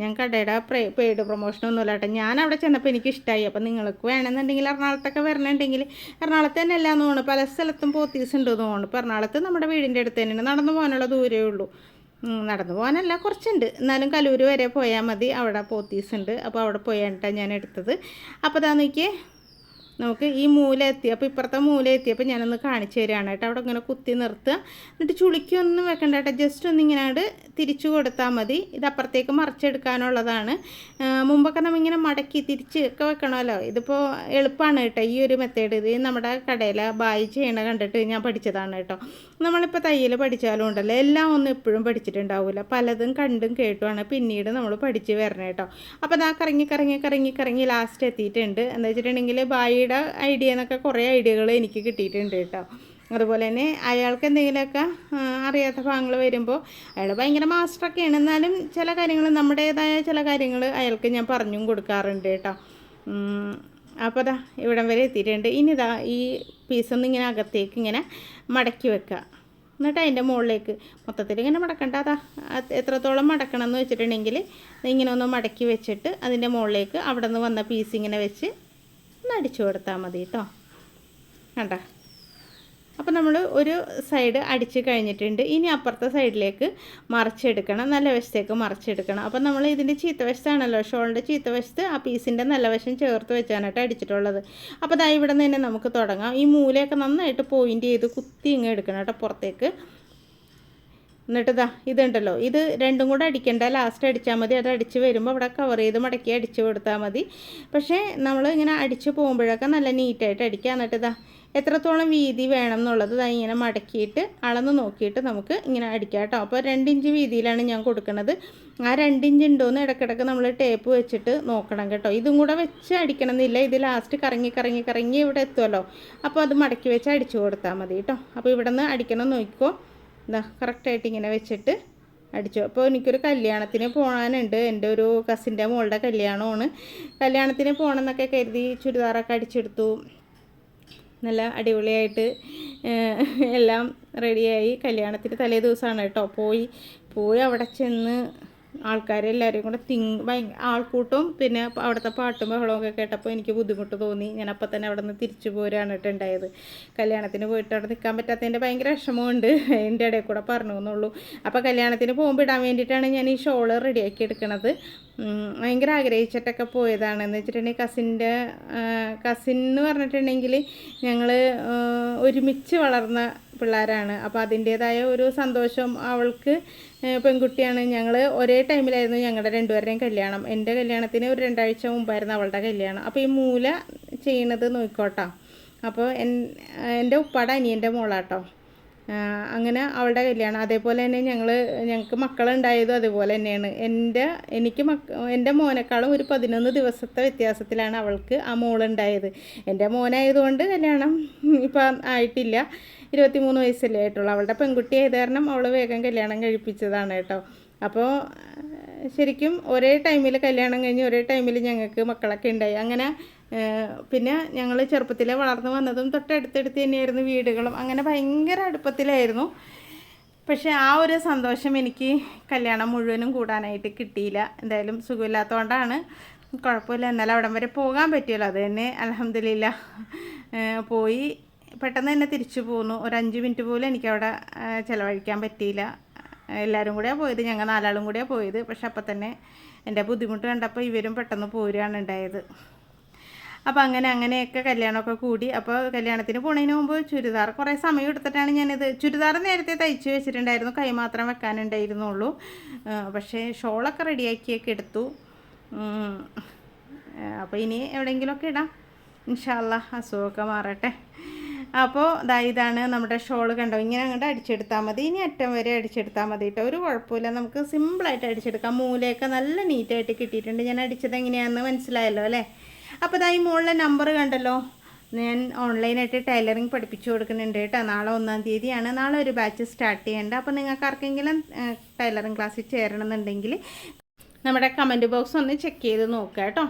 ഞാൻ കടയുടെ പെയ്ഡ് പ്രൊമോഷനൊന്നുമില്ല കേട്ടോ ഞാൻ അവിടെ ചെന്നപ്പോൾ എനിക്ക് ഇഷ്ടമായി അപ്പോൾ നിങ്ങൾക്ക് വേണമെന്നുണ്ടെങ്കിൽ എറണാകുളത്തൊക്കെ വരണമെന്നുണ്ടെങ്കിൽ എറണാകുളത്ത് തന്നെ എല്ലാം തോന്നുന്നു. പല സ്ഥലത്തും പോത്തീസ് ഉണ്ട് തോന്നുന്നു. ഇപ്പോൾ എറണാകുളത്ത് നമ്മുടെ വീടിന്റെ അടുത്ത് തന്നെയാണ്. നടന്നു പോകാനുള്ള ദൂരമേ ഉള്ളൂ. നടന്നു പോകാനല്ല കുറച്ചുണ്ട്. എന്നാലും കലൂർ വരെ പോയാൽ മതി. അവിടെ പോത്തീസ് ഉണ്ട്. അപ്പോൾ അവിടെ പോയാണ്ടാണ് ഞാൻ എടുത്തത്. അപ്പോൾ അതാ നോക്കിയേ. നമുക്ക് ഈ മൂല എത്തി അപ്പോൾ ഇപ്പുറത്തെ മൂല എത്തിയപ്പോൾ ഞാനൊന്ന് കാണിച്ചു തരികയാണ് കേട്ടോ. അവിടെ ഇങ്ങനെ കുത്തി നിർത്തുക. എന്നിട്ട് ചുളിക്കൊന്നും വെക്കണ്ട കേട്ടോ. ജസ്റ്റ് ഒന്ന് ഇങ്ങനെ തിരിച്ചു കൊടുത്താൽ മതി. ഇത് അപ്പുറത്തേക്ക് മറിച്ചെടുക്കാനുള്ളതാണ്. മുമ്പൊക്കെ നമ്മളിങ്ങനെ മടക്കി തിരിച്ച് ഒക്കെ വെക്കണമല്ലോ. ഇതിപ്പോൾ എളുപ്പമാണ് കേട്ടോ ഈ ഒരു മെത്തേഡ് ഇത് നമ്മുടെ കടയിലെ ബായി ചെയ്യണ കണ്ടിട്ട് ഞാൻ പഠിച്ചതാണ് കേട്ടോ. നമ്മളിപ്പോൾ തയ്യൽ പഠിച്ചാലും ഉണ്ടല്ലോ എല്ലാം ഒന്നും എപ്പോഴും പഠിച്ചിട്ടുണ്ടാവില്ല പലതും കണ്ടും കേട്ടുമാണ് പിന്നീട് നമ്മൾ പഠിച്ച് വരണം കേട്ടോ. അപ്പോൾ അതാ കറങ്ങി കറങ്ങി കറങ്ങി കറങ്ങി ലാസ്റ്റ് എത്തിയിട്ടുണ്ട്. എന്താ വെച്ചിട്ടുണ്ടെങ്കിൽ ബായിയുടെ ഐഡിയ എന്നൊക്കെ കുറേ ഐഡിയകൾ എനിക്ക് കിട്ടിയിട്ടുണ്ട് കേട്ടോ. അതുപോലെ തന്നെ അയാൾക്ക് എന്തെങ്കിലുമൊക്കെ അറിയാത്ത ഭാഗങ്ങൾ വരുമ്പോൾ അയാൾ ഭയങ്കര മാസ്റ്ററൊക്കെയാണ് എന്നാലും ചില കാര്യങ്ങൾ നമ്മുടേതായ ചില കാര്യങ്ങൾ അയാൾക്ക് ഞാൻ പറഞ്ഞും കൊടുക്കാറുണ്ട് കേട്ടോ. അപ്പോൾ അതാ ഇവിടം വരെ എത്തിയിട്ടുണ്ട്. ഇനി ഇതാ ഈ പീസൊന്ന് ഇങ്ങനെ അകത്തേക്ക് ഇങ്ങനെ മടക്കി വെക്കുക എന്നിട്ട് അതിന്റെ മുകളിലേക്ക് മൊത്തത്തിൽ ഇങ്ങനെ മടക്കണ്ട. അതാ എത്രത്തോളം മടക്കണം എന്ന് വെച്ചിട്ടുണ്ടെങ്കിൽ ഇങ്ങനെ ഒന്ന് മടക്കി വെച്ചിട്ട് അതിന്റെ മുകളിലേക്ക് അവിടെ നിന്ന് വന്ന പീസ് ഇങ്ങനെ വെച്ച് ഒന്ന് അടിച്ചു കൊടുത്താൽ മതി കേട്ടോ കണ്ട? അപ്പോൾ നമ്മൾ ഒരു സൈഡ് അടിച്ച് കഴിഞ്ഞിട്ടുണ്ട്. ഇനി അപ്പുറത്തെ സൈഡിലേക്ക് മറിച്ചെടുക്കണം. നല്ല വശത്തേക്ക് മറിച്ചെടുക്കണം. അപ്പോൾ നമ്മൾ ഇതിന്റെ ചീത്ത വശത്താണല്ലോ. ഷോളിന്റെ ചീത്ത വശത്ത് ആ പീസിന്റെ നല്ല വശം ചേർത്ത് വെച്ചാനായിട്ട് അടിച്ചിട്ടുള്ളത്. അപ്പോൾ ദാ ഇവിടെ നിന്ന് തന്നെ നമുക്ക് തുടങ്ങാം. ഈ മൂലയൊക്കെ നന്നായിട്ട് പോയിന്റ് ചെയ്ത് കുത്തി ഇങ്ങ് എടുക്കണം കേട്ടോ പുറത്തേക്ക്. എന്നിട്ട് ഇതാ ഇതുണ്ടല്ലോ. ഇത് രണ്ടും കൂടെ അടിക്കണ്ട. ലാസ്റ്റ് അടിച്ചാൽ മതി. അത് അടിച്ച് വരുമ്പോൾ അവിടെ കവർ ചെയ്ത് മടക്കി അടിച്ച് കൊടുത്താൽ മതി. പക്ഷേ നമ്മൾ ഇങ്ങനെ അടിച്ച് പോകുമ്പോഴൊക്കെ നല്ല നീറ്റായിട്ട് അടിക്കുക എന്നിട്ട് ഇതാ എത്രത്തോളം വീതി വേണം എന്നുള്ളത് ഇതാ ഇങ്ങനെ മടക്കിയിട്ട് അളന്ന് നോക്കിയിട്ട് നമുക്ക് ഇങ്ങനെ അടിക്കാം കേട്ടോ. അപ്പോൾ രണ്ടിഞ്ച് വീതിയിലാണ് ഞാൻ കൊടുക്കുന്നത് ആ രണ്ടിഞ്ച് ഉണ്ടോയെന്ന് ഇടയ്ക്കിടയ്ക്ക് നമ്മൾ ടേപ്പ് വെച്ചിട്ട് നോക്കണം കേട്ടോ. ഇതും കൂടെ വെച്ച് അടിക്കണം എന്നില്ല ഇത് ലാസ്റ്റ് കറങ്ങി കറങ്ങി കറങ്ങി ഇവിടെ എത്തുമല്ലോ അപ്പോൾ അത് മടക്കി വെച്ച് അടിച്ചു കൊടുത്താൽ മതി കേട്ടോ. അപ്പോൾ ഇവിടെ നിന്ന് അടിക്കണം നോക്കിക്കോ. ഇതാ കറക്റ്റായിട്ട് ഇങ്ങനെ വെച്ചിട്ട് അടിച്ചു. അപ്പോൾ എനിക്കൊരു കല്യാണത്തിന് പോകാനുണ്ട്. എന്റെ ഒരു കസിന്റെ മോളുടെ കല്യാണമാണ്. കല്യാണത്തിന് പോകണമെന്നൊക്കെ കരുതി ചുരിദാറൊക്കെ അടിച്ചെടുത്തു. നല്ല അടിപൊളിയായിട്ട് എല്ലാം റെഡിയായി കല്യാണത്തിന് തലേ ദിവസമാണ് കേട്ടോ. പോയി പോയി അവിടെ ചെന്ന് ആൾക്കാരെല്ലാവരും കൂടെ തിങ് ഭയങ്കര ആൾക്കൂട്ടും പിന്നെ അവിടുത്തെ പാട്ടും ബഹളവും ഒക്കെ കേട്ടപ്പോൾ എനിക്ക് ബുദ്ധിമുട്ട് തോന്നി. ഞാൻ അപ്പം തന്നെ അവിടെ നിന്ന് തിരിച്ചു പോരാണ് ഉണ്ടായത്. കല്യാണത്തിന് പോയിട്ട് അവിടെ നിൽക്കാൻ പറ്റാത്തതിന്റെ ഭയങ്കര വിഷമമുണ്ട്. എന്റെ ഇടയിൽ കൂടെ പറഞ്ഞു എന്നുള്ളൂ. അപ്പോൾ കല്യാണത്തിന് പോകുമ്പോൾ ഇടാൻ വേണ്ടിയിട്ടാണ് ഞാൻ ഈ ഷോൾ റെഡിയാക്കി എടുക്കണത്. ഭയങ്കര ആഗ്രഹിച്ചിട്ടൊക്കെ പോയതാണ് എന്ന് വെച്ചിട്ടുണ്ടെങ്കിൽ കസിന്റെ കസിൻ എന്ന് പറഞ്ഞിട്ടുണ്ടെങ്കിൽ ഞങ്ങൾ ഒരുമിച്ച് വളർന്ന പിള്ളേരാണ്. അപ്പോൾ അതിന്റേതായ ഒരു സന്തോഷം അവൾക്ക് പെൺകുട്ടിയാണ്. ഞങ്ങൾ ഒരേ ടൈമിലായിരുന്നു ഞങ്ങളുടെ രണ്ടുപേരുടെയും കല്യാണം. എന്റെ കല്യാണത്തിന് ഒരു രണ്ടാഴ്ച മുമ്പായിരുന്നു അവളുടെ കല്യാണം. അപ്പോൾ ഈ മൂല ചെയ്യണത് നോക്കിക്കോട്ടോ. അപ്പോൾ എൻ എന്റെ ഉപ്പാടെ അനിയന്റെ മോളാട്ടോ. അങ്ങനെ അവളുടെ കല്യാണം. അതേപോലെ തന്നെ ഞങ്ങൾ ഞങ്ങൾക്ക് മക്കളുണ്ടായതും അതുപോലെ തന്നെയാണ്. എന്റെ എനിക്ക് മക്ക എന്റെ മോനേക്കാളും ഒരു പതിനൊന്ന് ദിവസത്തെ വ്യത്യാസത്തിലാണ് അവൾക്ക് ആ മോളുണ്ടായത്. എന്റെ മോനായതുകൊണ്ട് കല്യാണം ഇപ്പം ആയിട്ടില്ല. ഇരുപത്തിമൂന്ന് വയസ്സല്ലേ ആയിട്ടുള്ളൂ. അവളുടെ പെൺകുട്ടി ആയത് കാരണം അവൾ വേഗം കല്യാണം കഴിപ്പിച്ചതാണ് കേട്ടോ. അപ്പോൾ ശരിക്കും ഒരേ ടൈമിൽ കല്യാണം കഴിഞ്ഞ് ഒരേ ടൈമിൽ ഞങ്ങൾക്ക് മക്കളൊക്കെ ഉണ്ടായി. അങ്ങനെ പിന്നെ ഞങ്ങൾ ചെറുപ്പത്തിലെ വളർന്നു വന്നതും തൊട്ടടുത്തടുത്ത് തന്നെയായിരുന്നു വീടുകളും. അങ്ങനെ ഭയങ്കര അടുപ്പത്തിലായിരുന്നു. പക്ഷേ ആ ഒരു സന്തോഷം എനിക്ക് കല്യാണം മുഴുവനും കൂടാനായിട്ട് കിട്ടിയില്ല. എന്തായാലും സുഖമില്ലാത്തതുകൊണ്ടാണ് കുഴപ്പമില്ല. എന്നാലും അവിടം വരെ പോകാൻ പറ്റിയല്ലോ. അത് തന്നെ അലഹമില്ല പോയി. പെട്ടെന്ന് തന്നെ തിരിച്ചു പോന്നു. ഒരു അഞ്ച് മിനിറ്റ് പോലും എനിക്കവിടെ ചിലവഴിക്കാൻ പറ്റിയില്ല. എല്ലാവരും കൂടെയാണ് പോയത്. ഞങ്ങൾ നാലാളും കൂടെയാണ് പോയത്. പക്ഷെ അപ്പം തന്നെ എന്റെ ബുദ്ധിമുട്ട് കണ്ടപ്പോൾ ഇവരും പെട്ടെന്ന് പോരുകയാണ് ഉണ്ടായത്. അപ്പോൾ അങ്ങനെ അങ്ങനെയൊക്കെ കല്യാണമൊക്കെ കൂടി. അപ്പോൾ കല്യാണത്തിന് പോണതിന് മുമ്പ് ചുരിദാർ കുറേ സമയം എടുത്തിട്ടാണ് ഞാനിത് ചുരിദാർ നേരത്തെ തയ്ച്ച് വെച്ചിട്ടുണ്ടായിരുന്നു. കൈ മാത്രം വെക്കാനുണ്ടായിരുന്നുള്ളൂ. പക്ഷേ ഷോളൊക്കെ റെഡിയാക്കിയൊക്കെ എടുത്തു. അപ്പോൾ ഇനി എവിടെയെങ്കിലുമൊക്കെ ഇടാം. ഇൻഷാല്ല അസുഖമൊക്കെ മാറട്ടെ. അപ്പോൾ ദാ ഇതാണ് നമ്മുടെ ഷോൾ കണ്ടോ? ഇങ്ങനെ അങ്ങോട്ട് അടിച്ചെടുത്താൽ മതി. ഇനി അറ്റം വരെ അടിച്ചെടുത്താൽ മതി കേട്ടോ ഒരു കുഴപ്പമില്ല. നമുക്ക് സിമ്പിളായിട്ട് അടിച്ചെടുക്കാം. മൂലയൊക്കെ നല്ല നീറ്റായിട്ട് കിട്ടിയിട്ടുണ്ട്. ഞാൻ അടിച്ചത് എങ്ങനെയാണെന്ന് മനസ്സിലായല്ലോ അല്ലേ? അപ്പോൾ ദാ ഈ മുകളിലെ നമ്പർ കണ്ടല്ലോ. ഞാൻ ഓൺലൈനായിട്ട് ടൈലറിങ് പഠിപ്പിച്ചു കൊടുക്കുന്നുണ്ട് കേട്ടോ. നാളെ ഒന്നാം തീയതിയാണ്. നാളെ ഒരു ബാച്ച് സ്റ്റാർട്ട് ചെയ്യേണ്ട. അപ്പോൾ നിങ്ങൾക്ക് ആർക്കെങ്കിലും ടൈലറിങ് ക്ലാസ്സിൽ ചേരണമെന്നുണ്ടെങ്കിൽ നമ്മുടെ കമന്റ് ബോക്സ് ഒന്ന് ചെക്ക് ചെയ്ത് നോക്കുക കേട്ടോ.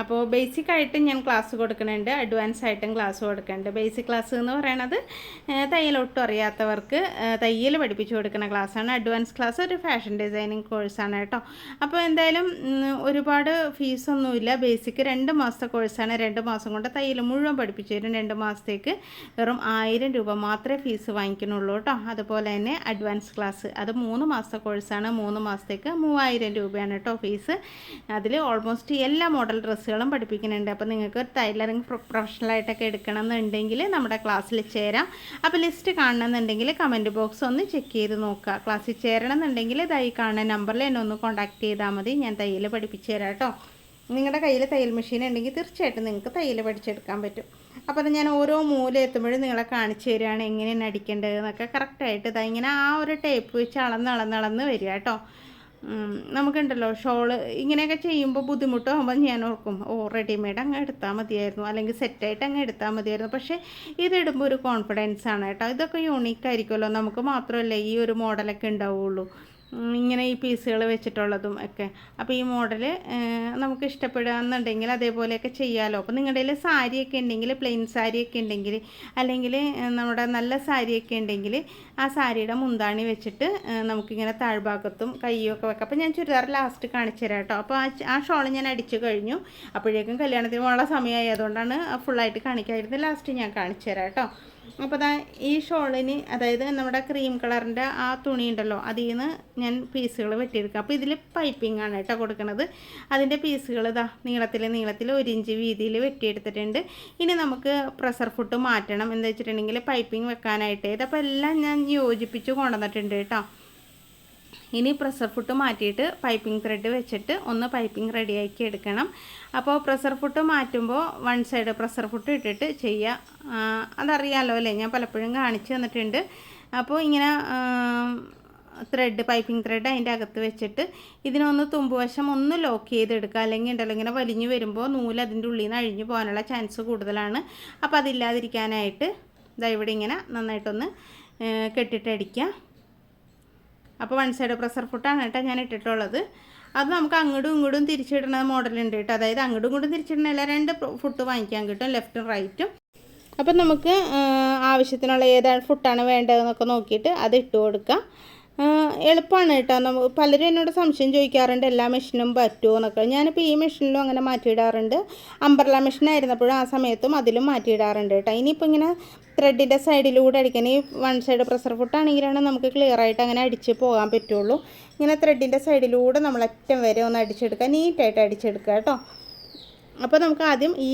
അപ്പോൾ ബേസിക് ആയിട്ട് ഞാൻ ക്ലാസ് കൊടുക്കുന്നുണ്ട് അഡ്വാൻസ് ആയിട്ടും ക്ലാസ് കൊടുക്കുന്നുണ്ട് ബേസിക് ക്ലാസ് എന്ന് പറയണത് ഒട്ടും അറിയാത്തവർക്ക് തയ്യൽ പഠിപ്പിച്ചു കൊടുക്കുന്ന ക്ലാസ്സാണ് അഡ്വാൻസ് ക്ലാസ് ഒരു ഫാഷൻ ഡിസൈനിങ് കോഴ്സാണ് കേട്ടോ. അപ്പോൾ എന്തായാലും ഒരുപാട് ഫീസൊന്നുമില്ല ബേസിക് രണ്ട് മാസത്തെ കോഴ്സാണ് രണ്ട് മാസം കൊണ്ട് തയ്യൽ മുഴുവൻ പഠിപ്പിച്ചു തരും. രണ്ട് മാസത്തേക്ക് വെറും ആയിരം രൂപ മാത്രമേ ഫീസ് വാങ്ങിക്കുന്നുള്ളൂ കേട്ടോ. അതുപോലെ തന്നെ അഡ്വാൻസ് ക്ലാസ് അത് മൂന്ന് മാസത്തെ കോഴ്സാണ് മൂന്ന് മാസത്തേക്ക് മൂവായിരം രൂപയാണ് കേട്ടോ ഫീസ് അതിൽ ഓൾമോസ്റ്റ് എല്ലാ മോഡൽ ഡ്രസ്സുകളും പഠിപ്പിക്കുന്നുണ്ട്. അപ്പോൾ നിങ്ങൾക്ക് ടൈലറിങ് പ്രൊഫഷണലായിട്ടൊക്കെ എടുക്കണം എന്നുണ്ടെങ്കിൽ നമ്മുടെ ക്ലാസ്സിൽ ചേരാം. അപ്പോൾ ലിസ്റ്റ് കാണണമെന്നുണ്ടെങ്കിൽ കമന്റ് ബോക്സ് ഒന്ന് ചെക്ക് ചെയ്ത് നോക്കുക. ക്ലാസ്സിൽ ചേരണം എന്നുണ്ടെങ്കിൽ ഇതായി കാണുന്ന നമ്പറിൽ എന്നെ ഒന്ന് കോൺടാക്ട് ചെയ്താൽ മതി. ഞാൻ തയ്യൽ പഠിപ്പിച്ചു തരാം കേട്ടോ. നിങ്ങളുടെ കയ്യിൽ തയ്യൽ മെഷീൻ ഉണ്ടെങ്കിൽ തീർച്ചയായിട്ടും നിങ്ങൾക്ക് തയ്യൽ പഠിച്ചെടുക്കാൻ പറ്റും. അപ്പോൾ ഞാൻ ഓരോ മൂല എത്തുമ്പോഴും നിങ്ങളെ കാണിച്ചു തരികയാണ് എങ്ങനെയാണ് അടിക്കേണ്ടത് എന്നൊക്കെ കറക്റ്റായിട്ട് ഇതാ ഇങ്ങനെ ആ ഒരു ടേപ്പ് വെച്ച് അളന്ന് അളന്ന് അളന്ന് വരിക കേട്ടോ. നമുക്കുണ്ടല്ലോ ഷോൾ ഇങ്ങനെയൊക്കെ ചെയ്യുമ്പോൾ ബുദ്ധിമുട്ടാകുമ്പോൾ ഞാൻ ഓർക്കും ഓ റെഡിമെയ്ഡ് അങ്ങ് എടുത്താൽ മതിയായിരുന്നു. അല്ലെങ്കിൽ സെറ്റായിട്ട് അങ്ങ് എടുത്താൽ മതിയായിരുന്നു. പക്ഷേ ഇതിടുമ്പോൾ ഒരു കോൺഫിഡൻസ് ആണ് കേട്ടോ. ഇതൊക്കെ യൂണീക്ക് ആയിരിക്കുമല്ലോ. നമുക്ക് മാത്രമല്ലേ ഈ ഒരു മോഡലൊക്കെ ഉണ്ടാവുള്ളൂ. ഇങ്ങനെ ഈ പീസുകൾ വെച്ചിട്ടുള്ളതും ഒക്കെ. അപ്പോൾ ഈ മോഡൽ നമുക്ക് ഇഷ്ടപ്പെടുകയെന്നുണ്ടെങ്കിൽ അതേപോലെയൊക്കെ ചെയ്യാമല്ലോ അപ്പോൾ നിങ്ങളുടെ കയ്യിൽ സാരിയൊക്കെ ഉണ്ടെങ്കിൽ പ്ലെയിൻ സാരിയൊക്കെ ഉണ്ടെങ്കിൽ അല്ലെങ്കിൽ നമ്മുടെ നല്ല സാരിയൊക്കെ ഉണ്ടെങ്കിൽ ആ സാരിയുടെ മുന്താണി വെച്ചിട്ട് നമുക്കിങ്ങനെ താഴ്ഭാഗത്തും കൈയൊക്കെ വെക്കാം. അപ്പോൾ ഞാൻ ചുരിദാർ ലാസ്റ്റ് കാണിച്ചു തരാം കേട്ടോ. അപ്പോൾ ആ ഷോൾ ഞാൻ അടിച്ചു കഴിഞ്ഞു. അപ്പോഴേക്കും കല്യാണത്തിന് പോകാനുള്ള സമയമായി. അതുകൊണ്ടാണ് ഫുള്ളായിട്ട് കാണിക്കാതിരുന്നത്. ലാസ്റ്റ് ഞാൻ കാണിച്ചു തരാം കേട്ടോ. അപ്പോൾ ദാ ഈ ഷോളിന് അതായത് നമ്മുടെ ക്രീം കളറിന്റെ ആ തുണി ഉണ്ടല്ലോ അതിൽ നിന്ന് ഞാൻ പീസുകൾ വെട്ടിയെടുക്കുക അപ്പോൾ ഇതിൽ പൈപ്പിംഗ് ആണ് കേട്ടോ കൊടുക്കുന്നത് അതിന്റെ പീസുകൾ ഇതാ നീളത്തിൽ നീളത്തിൽ ഒരു ഇഞ്ച് വീതിയിൽ വെട്ടിയെടുത്തിട്ടുണ്ട്. ഇനി നമുക്ക് പ്രഷർ ഫുഡ് മാറ്റണം എന്ന് വെച്ചിട്ടുണ്ടെങ്കിൽ പൈപ്പിംഗ് വെക്കാനായിട്ട്. ഇതപ്പോൾ എല്ലാം ഞാൻ യോജിപ്പിച്ച് കൊണ്ടുവന്നിട്ടുണ്ട് കേട്ടോ. ഇനി പ്രഷർ ഫുട്ട് മാറ്റിയിട്ട് പൈപ്പിംഗ് ത്രെഡ് വെച്ചിട്ട് ഒന്ന് പൈപ്പിംഗ് റെഡിയാക്കി എടുക്കണം. അപ്പോൾ പ്രഷർ ഫുട്ട് മാറ്റുമ്പോൾ വൺ സൈഡ് പ്രഷർ ഫുട്ട് ഇട്ടിട്ട് ചെയ്യുക അതറിയാലോ അല്ലേ? ഞാൻ പലപ്പോഴും കാണിച്ചു തന്നിട്ടുണ്ട്. അപ്പോൾ ഇങ്ങനെ ത്രെഡ് പൈപ്പിംഗ് ത്രെഡ് അതിന്റെ അകത്ത് വെച്ചിട്ട് ഇതിനൊന്ന് തുമ്പുവശം ഒന്ന് ലോക്ക് ചെയ്തെടുക്കുക. അല്ലെങ്കിൽ ഉണ്ടല്ലോ ഇങ്ങനെ വലിഞ്ഞു വരുമ്പോൾ നൂൽ അതിന്റെ ഉള്ളിൽ നിന്ന് അഴിഞ്ഞു പോകാനുള്ള ചാൻസ് കൂടുതലാണ്. അപ്പോൾ അതില്ലാതിരിക്കാനായിട്ട് ഇതാ ഇവിടെ ഇങ്ങനെ നന്നായിട്ടൊന്ന് കെട്ടിട്ടടിക്കുക. അപ്പോൾ വൺ സൈഡ് പ്രഷർ ഫുട്ടാണ് കേട്ടോ ഞാൻ ഇട്ടിട്ടുള്ളത്. അത് നമുക്ക് അങ്ങോട്ടും ഇങ്ങോട്ടും തിരിച്ചിടുന്ന മോഡലുണ്ട് കേട്ടോ. അതായത് അങ്ങോട്ടും ഇങ്ങോട്ടും തിരിച്ചിടുന്നില്ല രണ്ട് ഫുട്ട് വാങ്ങിക്കാൻ കിട്ടും ലെഫ്റ്റും റൈറ്റും അപ്പം നമുക്ക് ആവശ്യത്തിനുള്ള ഏതാണ് ഫുട്ടാണ് വേണ്ടതെന്നൊക്കെ നോക്കിയിട്ട് അത് ഇട്ട് കൊടുക്കാം. എളുപ്പമാണ് കേട്ടോ. നമ്മൾ പലരും എന്നോട് സംശയം ചോദിക്കാറുണ്ട് എല്ലാ മെഷീനും പറ്റുമോ എന്നൊക്കെ. ഞാനിപ്പോൾ ഈ മെഷീനിലും അങ്ങനെ മാറ്റിയിടാറുണ്ട്. അമ്പർല മെഷീനായിരുന്നപ്പോഴും ആ സമയത്തും അതിലും മാറ്റിയിടാറുണ്ട് കേട്ടോ. ഇനിയിപ്പോൾ ഇങ്ങനെ ത്രെഡിന്റെ സൈഡിലൂടെ അടിക്കാൻ ഈ വൺ സൈഡ് പ്രഷർ ഫുട്ടാണെങ്കിലാണ് നമുക്ക് ക്ലിയർ ആയിട്ട് അങ്ങനെ അടിച്ച് പോകാൻ പറ്റുള്ളൂ. ഇങ്ങനെ ത്രെഡിന്റെ സൈഡിലൂടെ നമ്മൾ അറ്റം വരെ ഒന്ന് അടിച്ചെടുക്കുക നീറ്റായിട്ട് അടിച്ചെടുക്കുക കേട്ടോ. അപ്പോൾ നമുക്ക് ആദ്യം ഈ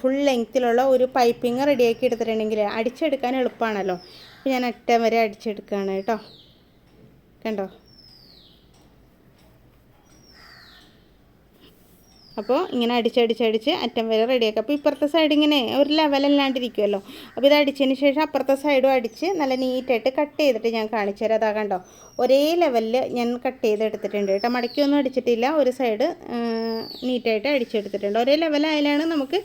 ഫുൾ ലെങ്ത്തിലുള്ള ഒരു പൈപ്പിംഗ് റെഡിയാക്കി എടുത്തിട്ടുണ്ടെങ്കിൽ അടിച്ചെടുക്കാൻ എളുപ്പമാണല്ലോ അപ്പോൾ ഞാൻ അറ്റം വരെ അടിച്ചെടുക്കുകയാണ് കേട്ടോ. കണ്ടോ? അപ്പോൾ ഇങ്ങനെ അടിച്ചടിച്ചടിച്ച് അറ്റം വരെ റെഡിയാക്കുക അപ്പോൾ ഇപ്പുറത്തെ സൈഡ് ഇങ്ങനെ ഒരു ലെവലല്ലാണ്ടിരിക്കുമല്ലോ അപ്പോൾ ഇത് അടിച്ചതിന് ശേഷം അപ്പുറത്തെ സൈഡും അടിച്ച് നല്ല നീറ്റായിട്ട് കട്ട് ചെയ്തിട്ട് ഞാൻ കാണിച്ചു തരാം. അതാ കണ്ടോ? ഒരേ ലെവലിൽ ഞാൻ കട്ട് ചെയ്തെടുത്തിട്ടുണ്ട് കേട്ടോ. മടക്കിയൊന്നും അടിച്ചിട്ടില്ല. ഒരു സൈഡ് നീറ്റായിട്ട് അടിച്ചെടുത്തിട്ടുണ്ട്. ഒരേ ലെവലായാലാണ് നമുക്ക്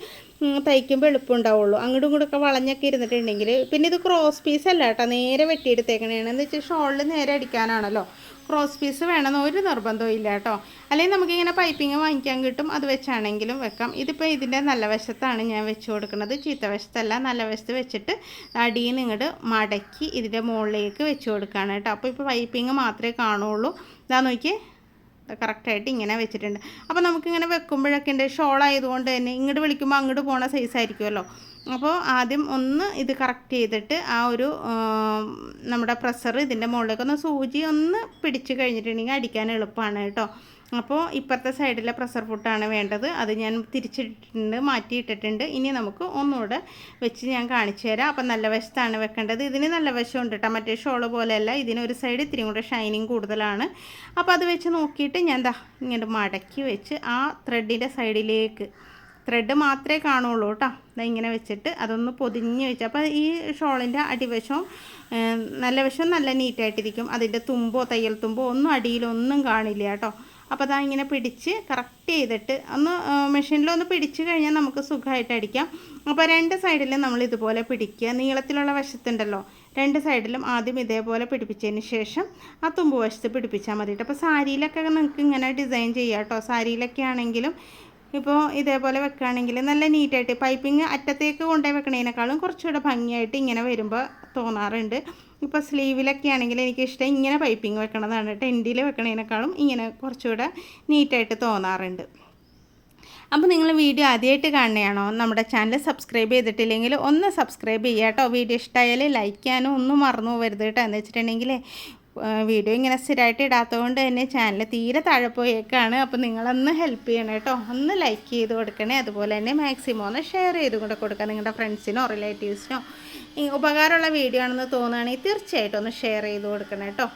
തയ്ക്കുമ്പോൾ എളുപ്പമുണ്ടാവുള്ളൂ. അങ്ങോട്ടും ഇങ്ങോട്ടൊക്കെ വളഞ്ഞൊക്കെ ഇരുന്നിട്ടുണ്ടെങ്കിൽ പിന്നെ ഇത് ക്രോസ് പീസ് അല്ല കേട്ടോ നേരെ വെട്ടിയെടുത്തേക്കണേന്ന് എന്ന് വെച്ചാൽ ഷോളിൽ നേരെ അടിക്കാനാണല്ലോ. ക്രോസ് പീസ് വേണമെന്ന് ഒരു നിർബന്ധവും ഇല്ല കേട്ടോ. അല്ലെങ്കിൽ നമുക്കിങ്ങനെ പൈപ്പിങ് വാങ്ങിക്കാൻ കിട്ടും അത് വെച്ചാണെങ്കിലും വെക്കാം. ഇതിപ്പോൾ ഇതിന്റെ നല്ല വശത്താണ് ഞാൻ വെച്ച് കൊടുക്കുന്നത്. ചീത്ത വശത്തല്ല നല്ല വശത്ത് വെച്ചിട്ട് അടിയിൽ ഇങ്ങോട്ട് മടക്കി ഇതിന്റെ മുകളിലേക്ക് വെച്ച് കൊടുക്കുകയാണ് കേട്ടോ. അപ്പോൾ ഇപ്പോൾ പൈപ്പിങ് മാത്രമേ കാണുള്ളൂ. ഇതാ നോക്കിയേ. കറക്റ്റായിട്ട് ഇങ്ങനെ വെച്ചിട്ടുണ്ട്. അപ്പോൾ നമുക്കിങ്ങനെ വെക്കുമ്പോഴൊക്കെ ഉണ്ട് ഷോൾ ആയതുകൊണ്ട് തന്നെ ഇങ്ങോട്ട് വിളിക്കുമ്പോൾ അങ്ങോട്ട് പോണ സൈസ് ആയിരിക്കുമല്ലോ. അപ്പോൾ ആദ്യം ഒന്ന് ഇത് കറക്റ്റ് ചെയ്തിട്ട് ആ ഒരു നമ്മുടെ പ്രഷർ ഇതിന്റെ മുകളിലേക്ക് ഒന്ന് സൂചി ഒന്ന് പിടിച്ച് കഴിഞ്ഞിട്ടുണ്ടെങ്കിൽ അടിക്കാൻ എളുപ്പമാണ് കേട്ടോ. അപ്പോൾ ഇപ്പുറത്തെ സൈഡിലെ പ്രഷർ ഫുട്ടാണ് വേണ്ടത്. അത് ഞാൻ തിരിച്ചിട്ടിട്ടുണ്ട് മാറ്റിയിട്ടിട്ടുണ്ട്. ഇനി നമുക്ക് ഒന്നുകൂടെ വെച്ച് ഞാൻ കാണിച്ചു തരാം. അപ്പം നല്ല വശത്താണ് വെക്കേണ്ടത്. ഇതിന് നല്ല വശമുണ്ട് കേട്ടോ മറ്റേ ഷോൾ പോലെയല്ല. ഇതിന് ഒരു സൈഡ് ഇത്തിരി കൂടെ ഷൈനിങ് കൂടുതലാണ്. അപ്പോൾ അത് വെച്ച് നോക്കിയിട്ട് ഞാൻ ദാ ഇങ്ങോട്ട് മടക്കി വെച്ച് ആ ത്രെഡിന്റെ സൈഡിലേക്ക് ത്രെഡ് മാത്രമേ കാണുള്ളൂ കേട്ടോ ഇങ്ങനെ വെച്ചിട്ട് അതൊന്ന് പൊതിഞ്ഞ് വെച്ച്. അപ്പോൾ ഈ ഷോളിന്റെ അടിവശവും നല്ല വശവും നല്ല നീറ്റായിട്ടിരിക്കും അതിന്റെ തുമ്പോ തയ്യൽ തുമ്പോ ഒന്നും അടിയിലൊന്നും കാണില്ല കേട്ടോ അപ്പോൾ അതാ ഇങ്ങനെ പിടിച്ച് കറക്റ്റ് ചെയ്തിട്ട് ഒന്ന് മെഷീനിലൊന്ന് പിടിച്ച് കഴിഞ്ഞാൽ നമുക്ക് സുഖമായിട്ട് അടിക്കാം. അപ്പോൾ രണ്ട് സൈഡിലും നമ്മൾ ഇതുപോലെ പിടിക്കുക. നീളത്തിലുള്ള വശത്തുണ്ടല്ലോ രണ്ട് സൈഡിലും ആദ്യം ഇതേപോലെ പിടിപ്പിച്ചതിന് ശേഷം ആ തുമ്പ് വശത്ത് പിടിപ്പിച്ചാൽ മതിയിട്ട് അപ്പോൾ സാരിയിലൊക്കെ നിങ്ങൾക്ക് ഇങ്ങനെ ഡിസൈൻ ചെയ്യാം കേട്ടോ സാരിയിലൊക്കെ ആണെങ്കിലും ഇപ്പോൾ ഇതേപോലെ വെക്കുകയാണെങ്കിൽ നല്ല നീറ്റായിട്ട് പൈപ്പിങ് അറ്റത്തേക്ക് കൊണ്ടുപോയി വെക്കണേനേക്കാളും കുറച്ചുകൂടെ ഭംഗിയായിട്ട് ഇങ്ങനെ വരുമ്പോൾ തോന്നാറുണ്ട്. ഇപ്പോൾ സ്ലീവിലൊക്കെ ആണെങ്കിൽ എനിക്കിഷ്ടം ഇങ്ങനെ പൈപ്പിംഗ് വെക്കണതാണ്. ടെന്റിൽ വെക്കണേനേക്കാളും ഇങ്ങനെ കുറച്ചുകൂടെ നീറ്റായിട്ട് തോന്നാറുണ്ട്. അപ്പോൾ നിങ്ങൾ വീഡിയോ ആദ്യമായിട്ട് കാണുകയാണോ നമ്മുടെ ചാനൽ സബ്സ്ക്രൈബ് ചെയ്തിട്ടില്ലെങ്കിൽ ഒന്ന് സബ്സ്ക്രൈബ് ചെയ്യുക കേട്ടോ വീഡിയോ ഇഷ്ടമായാൽ ലൈക്ക് ചെയ്യാനും ഒന്നും മറന്നു പോകരുത് കേട്ടോ എന്ന് വെച്ചിട്ടുണ്ടെങ്കിൽ വീഡിയോ ഇങ്ങനെ സ്ഥിരമായിട്ട് ഇടാത്തതുകൊണ്ട് തന്നെ ചാനൽ തീരെ താഴെ പോയേക്കാണ്. അപ്പോൾ നിങ്ങളൊന്ന് ഹെൽപ്പ് ചെയ്യണം കേട്ടോ. ഒന്ന് ലൈക്ക് ചെയ്ത് കൊടുക്കണേ. അതുപോലെ തന്നെ മാക്സിമം ഒന്ന് ഷെയർ ചെയ്ത് കൊണ്ട് കൊടുക്കുക നിങ്ങളുടെ ഫ്രണ്ട്സിനോ റിലേറ്റീവ്സിനോ ഉപകാരമുള്ള വീഡിയോ ആണെന്ന് തോന്നുകയാണെങ്കിൽ തീർച്ചയായിട്ടും ഒന്ന് ഷെയർ ചെയ്ത് കൊടുക്കണം കേട്ടോ.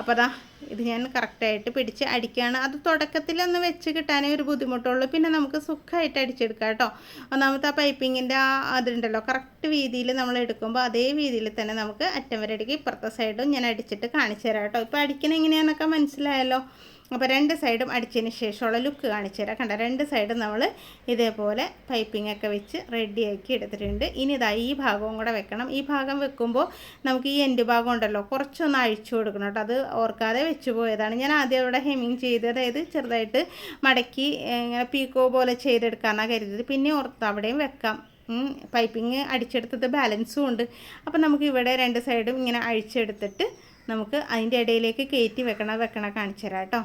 അപ്പോൾ അതാ ഇത് ഞാൻ കറക്റ്റായിട്ട് പിടിച്ച് അടിക്കുകയാണ്. അത് തുടക്കത്തിലൊന്ന് വെച്ച് കിട്ടാനേ ഒരു ബുദ്ധിമുട്ടുള്ളൂ. പിന്നെ നമുക്ക് സുഖമായിട്ട് അടിച്ചെടുക്കാം കേട്ടോ. ഒന്നാമത്തെ ആ പൈപ്പിങ്ങിന്റെ ആ അതുണ്ടല്ലോ കറക്റ്റ് വീതിയിൽ നമ്മൾ എടുക്കുമ്പോൾ അതേ വീതിയിൽ തന്നെ നമുക്ക് അറ്റം വരെ അടിക്കുക ഇപ്പുറത്തെ സൈഡും ഞാൻ അടിച്ചിട്ട് കാണിച്ചു തരാം കേട്ടോ. ഇപ്പോൾ അടിക്കണ എങ്ങനെയാണെന്നൊക്കെ മനസ്സിലായല്ലോ. അപ്പോൾ രണ്ട് സൈഡും അടിച്ചതിന് ശേഷമുള്ള ലുക്ക് കാണിച്ചു തരാം. കണ്ട? രണ്ട് സൈഡും നമ്മൾ ഇതേപോലെ പൈപ്പിംഗ് ഒക്കെ വെച്ച് റെഡിയാക്കി എടുത്തിട്ടുണ്ട്. ഇനി ഇതാ ഈ ഭാഗവും കൂടെ വെക്കണം. ഈ ഭാഗം വെക്കുമ്പോൾ നമുക്ക് ഈ എൻഡ് ഭാഗം ഉണ്ടല്ലോ കുറച്ചൊന്ന് അഴിച്ചു കൊടുക്കണം കേട്ടോ. അത് ഓർക്കാതെ വെച്ചു പോയതാണ്. ഞാൻ ആദ്യം അവിടെ ഹെമ്മിങ് ചെയ്ത് അതായത് ചെറുതായിട്ട് മടക്കി ഇങ്ങനെ പീക്കോ പോലെ ചെയ്തെടുക്കാമെന്നാണ് കരുതിയത്. പിന്നെ ഓർത്ത് അവിടെയും വെക്കാം. പൈപ്പിങ് അടിച്ചെടുത്തത് ബാലൻസും ഉണ്ട്. അപ്പോൾ നമുക്ക് ഇവിടെ രണ്ട് സൈഡും ഇങ്ങനെ അഴിച്ചെടുത്തിട്ട് നമുക്ക് അതിന്റെ ഇടയിലേക്ക് കയറ്റി വെക്കണ. വെക്കണ കാണിച്ചു തരാം കേട്ടോ.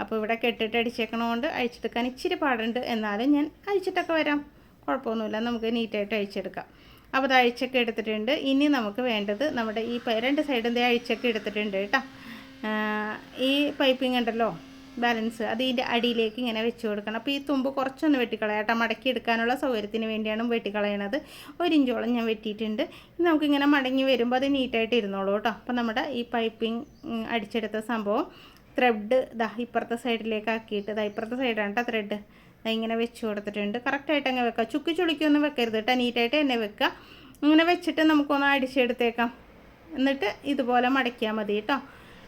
അപ്പോൾ ഇവിടെ കെട്ടിട്ട് അടിച്ചേക്കണോണ്ട് അഴിച്ചെടുക്കാൻ ഇച്ചിരി പാടുണ്ട്. എന്നാലും ഞാൻ അഴിച്ചിട്ടൊക്കെ വരാം. കുഴപ്പമൊന്നുമില്ല. നമുക്ക് നീറ്റായിട്ട് അഴിച്ചെടുക്കാം. അപ്പോൾ അത് അഴിച്ചൊക്കെ എടുത്തിട്ടുണ്ട്. ഇനി നമുക്ക് വേണ്ടത് നമ്മുടെ ഈ രണ്ട് സൈഡും അഴിച്ചൊക്കെ എടുത്തിട്ടുണ്ട് കേട്ടോ. ഈ പൈപ്പിംഗ് ഉണ്ടല്ലോ ബാലൻസ് അത് ഇതിന്റെ അടിയിലേക്ക് ഇങ്ങനെ വെച്ച് കൊടുക്കണം. അപ്പോൾ ഈ തുമ്പ് കുറച്ചൊന്ന് വെട്ടിക്കളയാം കേട്ടോ. മടക്കി എടുക്കാനുള്ള സൗകര്യത്തിന് വേണ്ടിയാണ് വെട്ടിക്കളയണത്. ഒരു ഇഞ്ചോളം ഞാൻ വെട്ടിയിട്ടുണ്ട്. നമുക്കിങ്ങനെ മടങ്ങി വരുമ്പോൾ അത് നീറ്റായിട്ട് ഇരുന്നോളൂ കേട്ടോ. അപ്പോൾ നമ്മുടെ ഈ പൈപ്പിംഗ് അടിച്ചെടുത്ത സംഭവം ത്രെഡ് ഇതാ ഇപ്പുറത്തെ സൈഡിലേക്ക് ആക്കിയിട്ട് ഇതാ ഇപ്പുറത്തെ സൈഡാണ് കേട്ടോ ത്രെഡ് ഇങ്ങനെ വെച്ച് കൊടുത്തിട്ടുണ്ട്. കറക്റ്റായിട്ട് അങ്ങ് വെക്കാം. ചുക്കി ചുളിക്കൊന്നും വെക്കരുത് കേട്ടോ നീറ്റായിട്ട് തന്നെ വെക്കുക. ഇങ്ങനെ വെച്ചിട്ട് നമുക്കൊന്ന് അടിച്ചെടുത്തേക്കാം. എന്നിട്ട് ഇതുപോലെ മടക്കിയാൽ മതി കേട്ടോ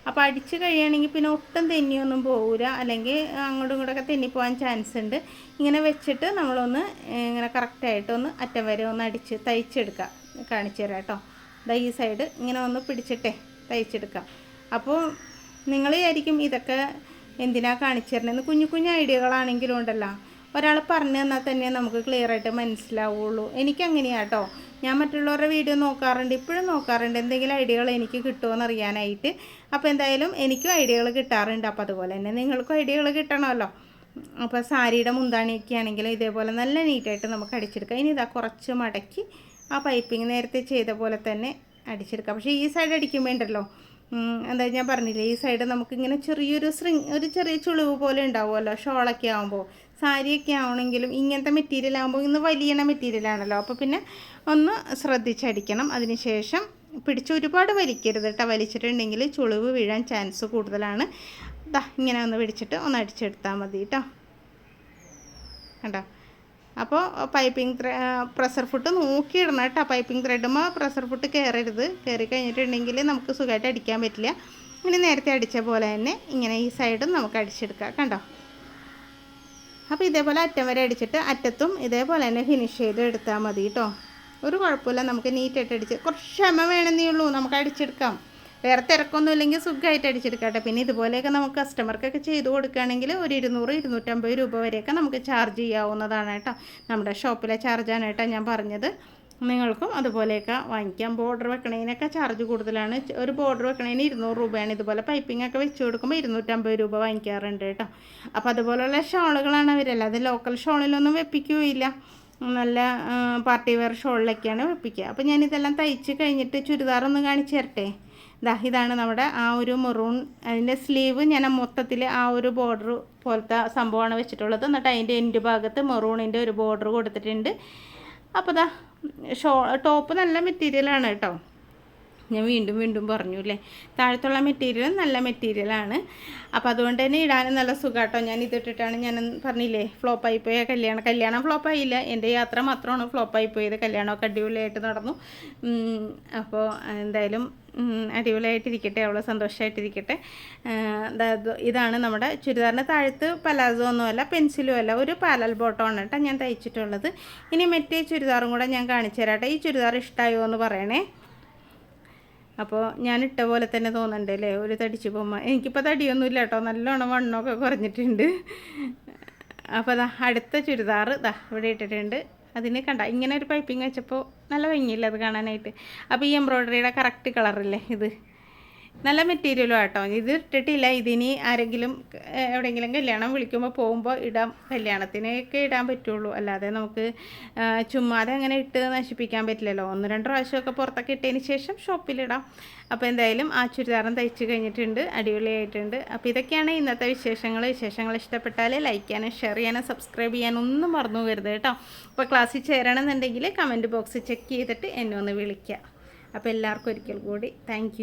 അപ്പോൾ അടിച്ച് കഴിയുകയാണെങ്കിൽ പിന്നെ ഒട്ടും തെന്നിയൊന്നും പോകില്ല അല്ലെങ്കിൽ അങ്ങോട്ടും ഇങ്ങോട്ടൊക്കെ തെന്നിപ്പോകാൻ ചാൻസ് ഉണ്ട്. ഇങ്ങനെ വെച്ചിട്ട് നമ്മളൊന്ന് ഇങ്ങനെ കറക്റ്റായിട്ടൊന്ന് അറ്റം വരെ ഒന്ന് അടിച്ച് തയ്ച്ചെടുക്കാം. കാണിച്ചു തരാം കേട്ടോ ഈ സൈഡ് ഇങ്ങനെ ഒന്ന് പിടിച്ചിട്ടേ തയ്ച്ചെടുക്കാം. അപ്പോൾ നിങ്ങൾ വിചാരിക്കും ഇതൊക്കെ എന്തിനാ കാണിച്ചു തരണമെന്ന് കുഞ്ഞു കുഞ്ഞു ഐഡിയകളാണെങ്കിലും ഉണ്ടല്ലോ. ഒരാൾ പറഞ്ഞു തന്നാൽ തന്നെ നമുക്ക് ക്ലിയർ ആയിട്ട് മനസ്സിലാവുള്ളൂ. എനിക്കങ്ങനെയാട്ടോ. ഞാൻ മറ്റുള്ളവരുടെ വീഡിയോ നോക്കാറുണ്ട് ഇപ്പോഴും നോക്കാറുണ്ട്. എന്തെങ്കിലും ഐഡിയകൾ എനിക്ക് കിട്ടുമോ അറിയാനായിട്ട്. അപ്പോൾ എന്തായാലും എനിക്കും ഐഡിയകൾ കിട്ടാറുണ്ട്. അപ്പോൾ അതുപോലെ തന്നെ നിങ്ങൾക്കും ഐഡിയകൾ കിട്ടണമല്ലോ. അപ്പോൾ സാരിയുടെ മുന്താണിയൊക്കെ ആണെങ്കിലും ഇതേപോലെ നല്ല നീറ്റായിട്ട് നമുക്ക് അടിച്ചെടുക്കാം. ഇനി ഇതാ കുറച്ച് മടക്കി ആ പൈപ്പിംഗ് നേരത്തെ ചെയ്ത പോലെ തന്നെ അടിച്ചെടുക്കാം. പക്ഷേ ഈ സൈഡ് അടിക്കുമ്പോൾ ഉണ്ടല്ലോ എന്താ ഞാൻ പറഞ്ഞില്ലേ ഈ സൈഡ് നമുക്കിങ്ങനെ ചെറിയൊരു സ്രിങ് ഒരു ചെറിയ ചുളിവ് പോലെ ഉണ്ടാവുമല്ലോ ഷോളൊക്കെ ആകുമ്പോൾ സാരിയൊക്കെ ആവണമെങ്കിലും ഇങ്ങനത്തെ മെറ്റീരിയൽ ആകുമ്പോൾ ഇന്ന് വലിയണ മെറ്റീരിയലാണല്ലോ അപ്പോൾ പിന്നെ ഒന്ന് ശ്രദ്ധിച്ചടിക്കണം. അതിനുശേഷം പിടിച്ച് ഒരുപാട് വലിക്കരുത് കേട്ടോ വലിച്ചിട്ടുണ്ടെങ്കിൽ ചുളിവ് വീഴാൻ ചാൻസ് കൂടുതലാണ്. ദാ ഇങ്ങനെ ഒന്ന് പിടിച്ചിട്ട് ഒന്ന് അടിച്ചെടുത്താൽ മതി കേട്ടോ കണ്ടോ? അപ്പോൾ പൈപ്പിംഗ് പ്രഷർ ഫുട്ട് നോക്കിയിടണം കേട്ടോ. പൈപ്പിംഗ് ത്രെഡുമ്പോൾ പ്രഷർ ഫുട്ട് കയറരുത് കയറി കഴിഞ്ഞിട്ടുണ്ടെങ്കിൽ നമുക്ക് സുഖമായിട്ട് അടിക്കാൻ പറ്റില്ല. ഇങ്ങനെ നേരത്തെ അടിച്ച പോലെ തന്നെ ഇങ്ങനെ ഈ സൈഡും നമുക്ക് അടിച്ചെടുക്കാം കണ്ടോ? അപ്പോൾ ഇതേപോലെ അറ്റം വരെ അടിച്ചിട്ട് അറ്റത്തും ഇതേപോലെ തന്നെ ഫിനിഷ് ചെയ്ത് എടുത്താൽ മതി കേട്ടോ. ഒരു കുഴപ്പമില്ല. നമുക്ക് നീറ്റായിട്ട് അടിച്ച് കുറച്ച് ക്ഷമ വേണമെന്നേ ഉള്ളൂ. നമുക്ക് അടിച്ചെടുക്കാം. വേറെ തിരക്കൊന്നും ഇല്ലെങ്കിൽ സുഖമായിട്ട് അടിച്ചെടുക്കട്ടെ. പിന്നെ ഇതുപോലെയൊക്കെ നമുക്ക് കസ്റ്റമർക്കൊക്കെ ചെയ്ത് കൊടുക്കുകയാണെങ്കിൽ ഒരു ഇരുന്നൂറ് ഇരുന്നൂറ്റമ്പത് രൂപ വരെയൊക്കെ നമുക്ക് ചാർജ് ചെയ്യാവുന്നതാണ് കേട്ടോ. നമ്മുടെ ഷോപ്പിലെ ചാർജാണ് കേട്ടോ ഞാൻ പറഞ്ഞത്. നിങ്ങൾക്കും അതുപോലെയൊക്കെ വാങ്ങിക്കാം. ബോർഡർ വെക്കണതിനൊക്കെ ചാർജ് കൂടുതലാണ്. ഒരു ബോർഡർ വെക്കണതിന് ഇരുന്നൂറ് രൂപയാണ്. ഇതുപോലെ പൈപ്പിംഗ് ഒക്കെ വെച്ച് കൊടുക്കുമ്പോൾ ഇരുന്നൂറ്റമ്പത് രൂപ വാങ്ങിക്കാറുണ്ട് കേട്ടോ. അപ്പോൾ അതുപോലെയുള്ള ഷോളുകളാണ് അവരല്ല. അത് ലോക്കൽ ഷോളിലൊന്നും വെപ്പിക്കുകയില്ല നല്ല പാർട്ടി വെയർ ഷോളിലൊക്കെയാണ് വെപ്പിക്കുക. അപ്പോൾ ഞാനിതെല്ലാം തയ്ച്ച് കഴിഞ്ഞിട്ട് ചുരിദാറൊന്ന് കാണിച്ചു തരട്ടെ? ദാ ഇതാണ് നമ്മുടെ ആ ഒരു മെറൂൺ അതിന്റെ സ്ലീവ് ഞാൻ മൊത്തത്തിൽ ആ ഒരു ബോർഡർ പോലത്തെ സംഭവമാണ് വെച്ചിട്ടുള്ളത്. എന്നിട്ട് അതിന്റെ എൻഡ് ഭാഗത്ത് മെറൂണിന്റെ ഒരു ബോർഡർ കൊടുത്തിട്ടുണ്ട്. അപ്പോൾ ദാ ഷോ ടോപ്പ് നല്ല മെറ്റീരിയലാണ് കേട്ടോ. ഞാൻ വീണ്ടും വീണ്ടും പറഞ്ഞു അല്ലേ താഴത്തുള്ള മെറ്റീരിയൽ നല്ല മെറ്റീരിയലാണ് അപ്പോൾ അതുകൊണ്ട് തന്നെ ഇടാനും നല്ല സുഖമാട്ടോ ഞാൻ ഇതിട്ടിട്ടാണ് ഞാൻ പറഞ്ഞില്ലേ ഫ്ലോപ്പായി പോയ കല്യാണം. കല്യാണം ഫ്ലോപ്പ് ആയില്ല. എന്റെ യാത്ര മാത്രമാണ് ഫ്ലോപ്പായി പോയത്. കല്യാണമൊക്കെ അടിപൊളിയായിട്ട് നടന്നു. അപ്പോൾ എന്തായാലും അടിപൊളിയായിട്ടിരിക്കട്ടെ. അവൾ സന്തോഷമായിട്ടിരിക്കട്ടെ ഇതാണ് നമ്മുടെ ചുരിദാറിന്റെ താഴത്ത് പലാസോ ഒന്നുമല്ല പെൻസിലും അല്ല. ഒരു പാലൽ ബോട്ടമാണ് കേട്ടോ ഞാൻ തയ്ച്ചിട്ടുള്ളത്. ഇനി മറ്റേ ചുരിദാറും കൂടെ ഞാൻ കാണിച്ചു തരാട്ടെ ഈ ചുരിദാർ ഇഷ്ടമായോ എന്ന് പറയണേ. അപ്പോൾ ഞാൻ ഇട്ട പോലെ തന്നെ തോന്നുന്നുണ്ട് അല്ലേ? ഒരു തടിച്ചു പോകുമ്പോൾ എനിക്കിപ്പോൾ തടിയൊന്നുമില്ല കേട്ടോ. നല്ലോണം വണ്ണമൊക്കെ കുറഞ്ഞിട്ടുണ്ട്. അപ്പോൾ ദാ അടുത്ത ചുരിദാർ ഇതാ ഇവിടെ ഇട്ടിട്ടുണ്ട്. അതിന് കണ്ട ഇങ്ങനെ ഒരു പൈപ്പിംഗ് വെച്ചപ്പോൾ നല്ല ഭംഗിയില്ല അത് കാണാനായിട്ട്? അപ്പോൾ ഈ എംബ്രോയ്ഡറിയുടെ കറക്റ്റ് കളറില്ലേ ഇത്? നല്ല മെറ്റീരിയലും ആട്ടോ. ഇത് ഇട്ടിട്ടില്ല. ഇതിനി ആരെങ്കിലും എവിടെയെങ്കിലും കല്യാണം വിളിക്കുമ്പോൾ പോകുമ്പോൾ ഇടാം. കല്യാണത്തിനൊക്കെ ഇടാൻ പറ്റുള്ളൂ. അല്ലാതെ നമുക്ക് ചുമ്മാതെ അങ്ങനെ ഇട്ട് നശിപ്പിക്കാൻ പറ്റില്ലല്ലോ. ഒന്ന് രണ്ട് പ്രാവശ്യമൊക്കെ പുറത്തൊക്കെ ഇട്ടതിന് ശേഷം ഷോപ്പിലിടാം അപ്പോൾ എന്തായാലും ആ ചുരിദാറും തയ്ച്ച് കഴിഞ്ഞിട്ടുണ്ട്. അടിപൊളിയായിട്ടുണ്ട്. അപ്പോൾ ഇതൊക്കെയാണ് ഇന്നത്തെ വിശേഷങ്ങൾ. വിശേഷങ്ങൾ ഇഷ്ടപ്പെട്ടാൽ ലൈക്ക് ചെയ്യാനും ഷെയർ ചെയ്യാനും സബ്സ്ക്രൈബ് ചെയ്യാനും ഒന്നും മറന്നു പോകരുത് കേട്ടോ. അപ്പോൾ ക്ലാസ്സിൽ ചേരണമെന്നുണ്ടെങ്കിൽ കമന്റ് ബോക്സ് ചെക്ക് ചെയ്തിട്ട് എന്നെ ഒന്ന് വിളിക്കുക അപ്പോൾ എല്ലാവർക്കും ഒരിക്കൽ കൂടി. താങ്ക്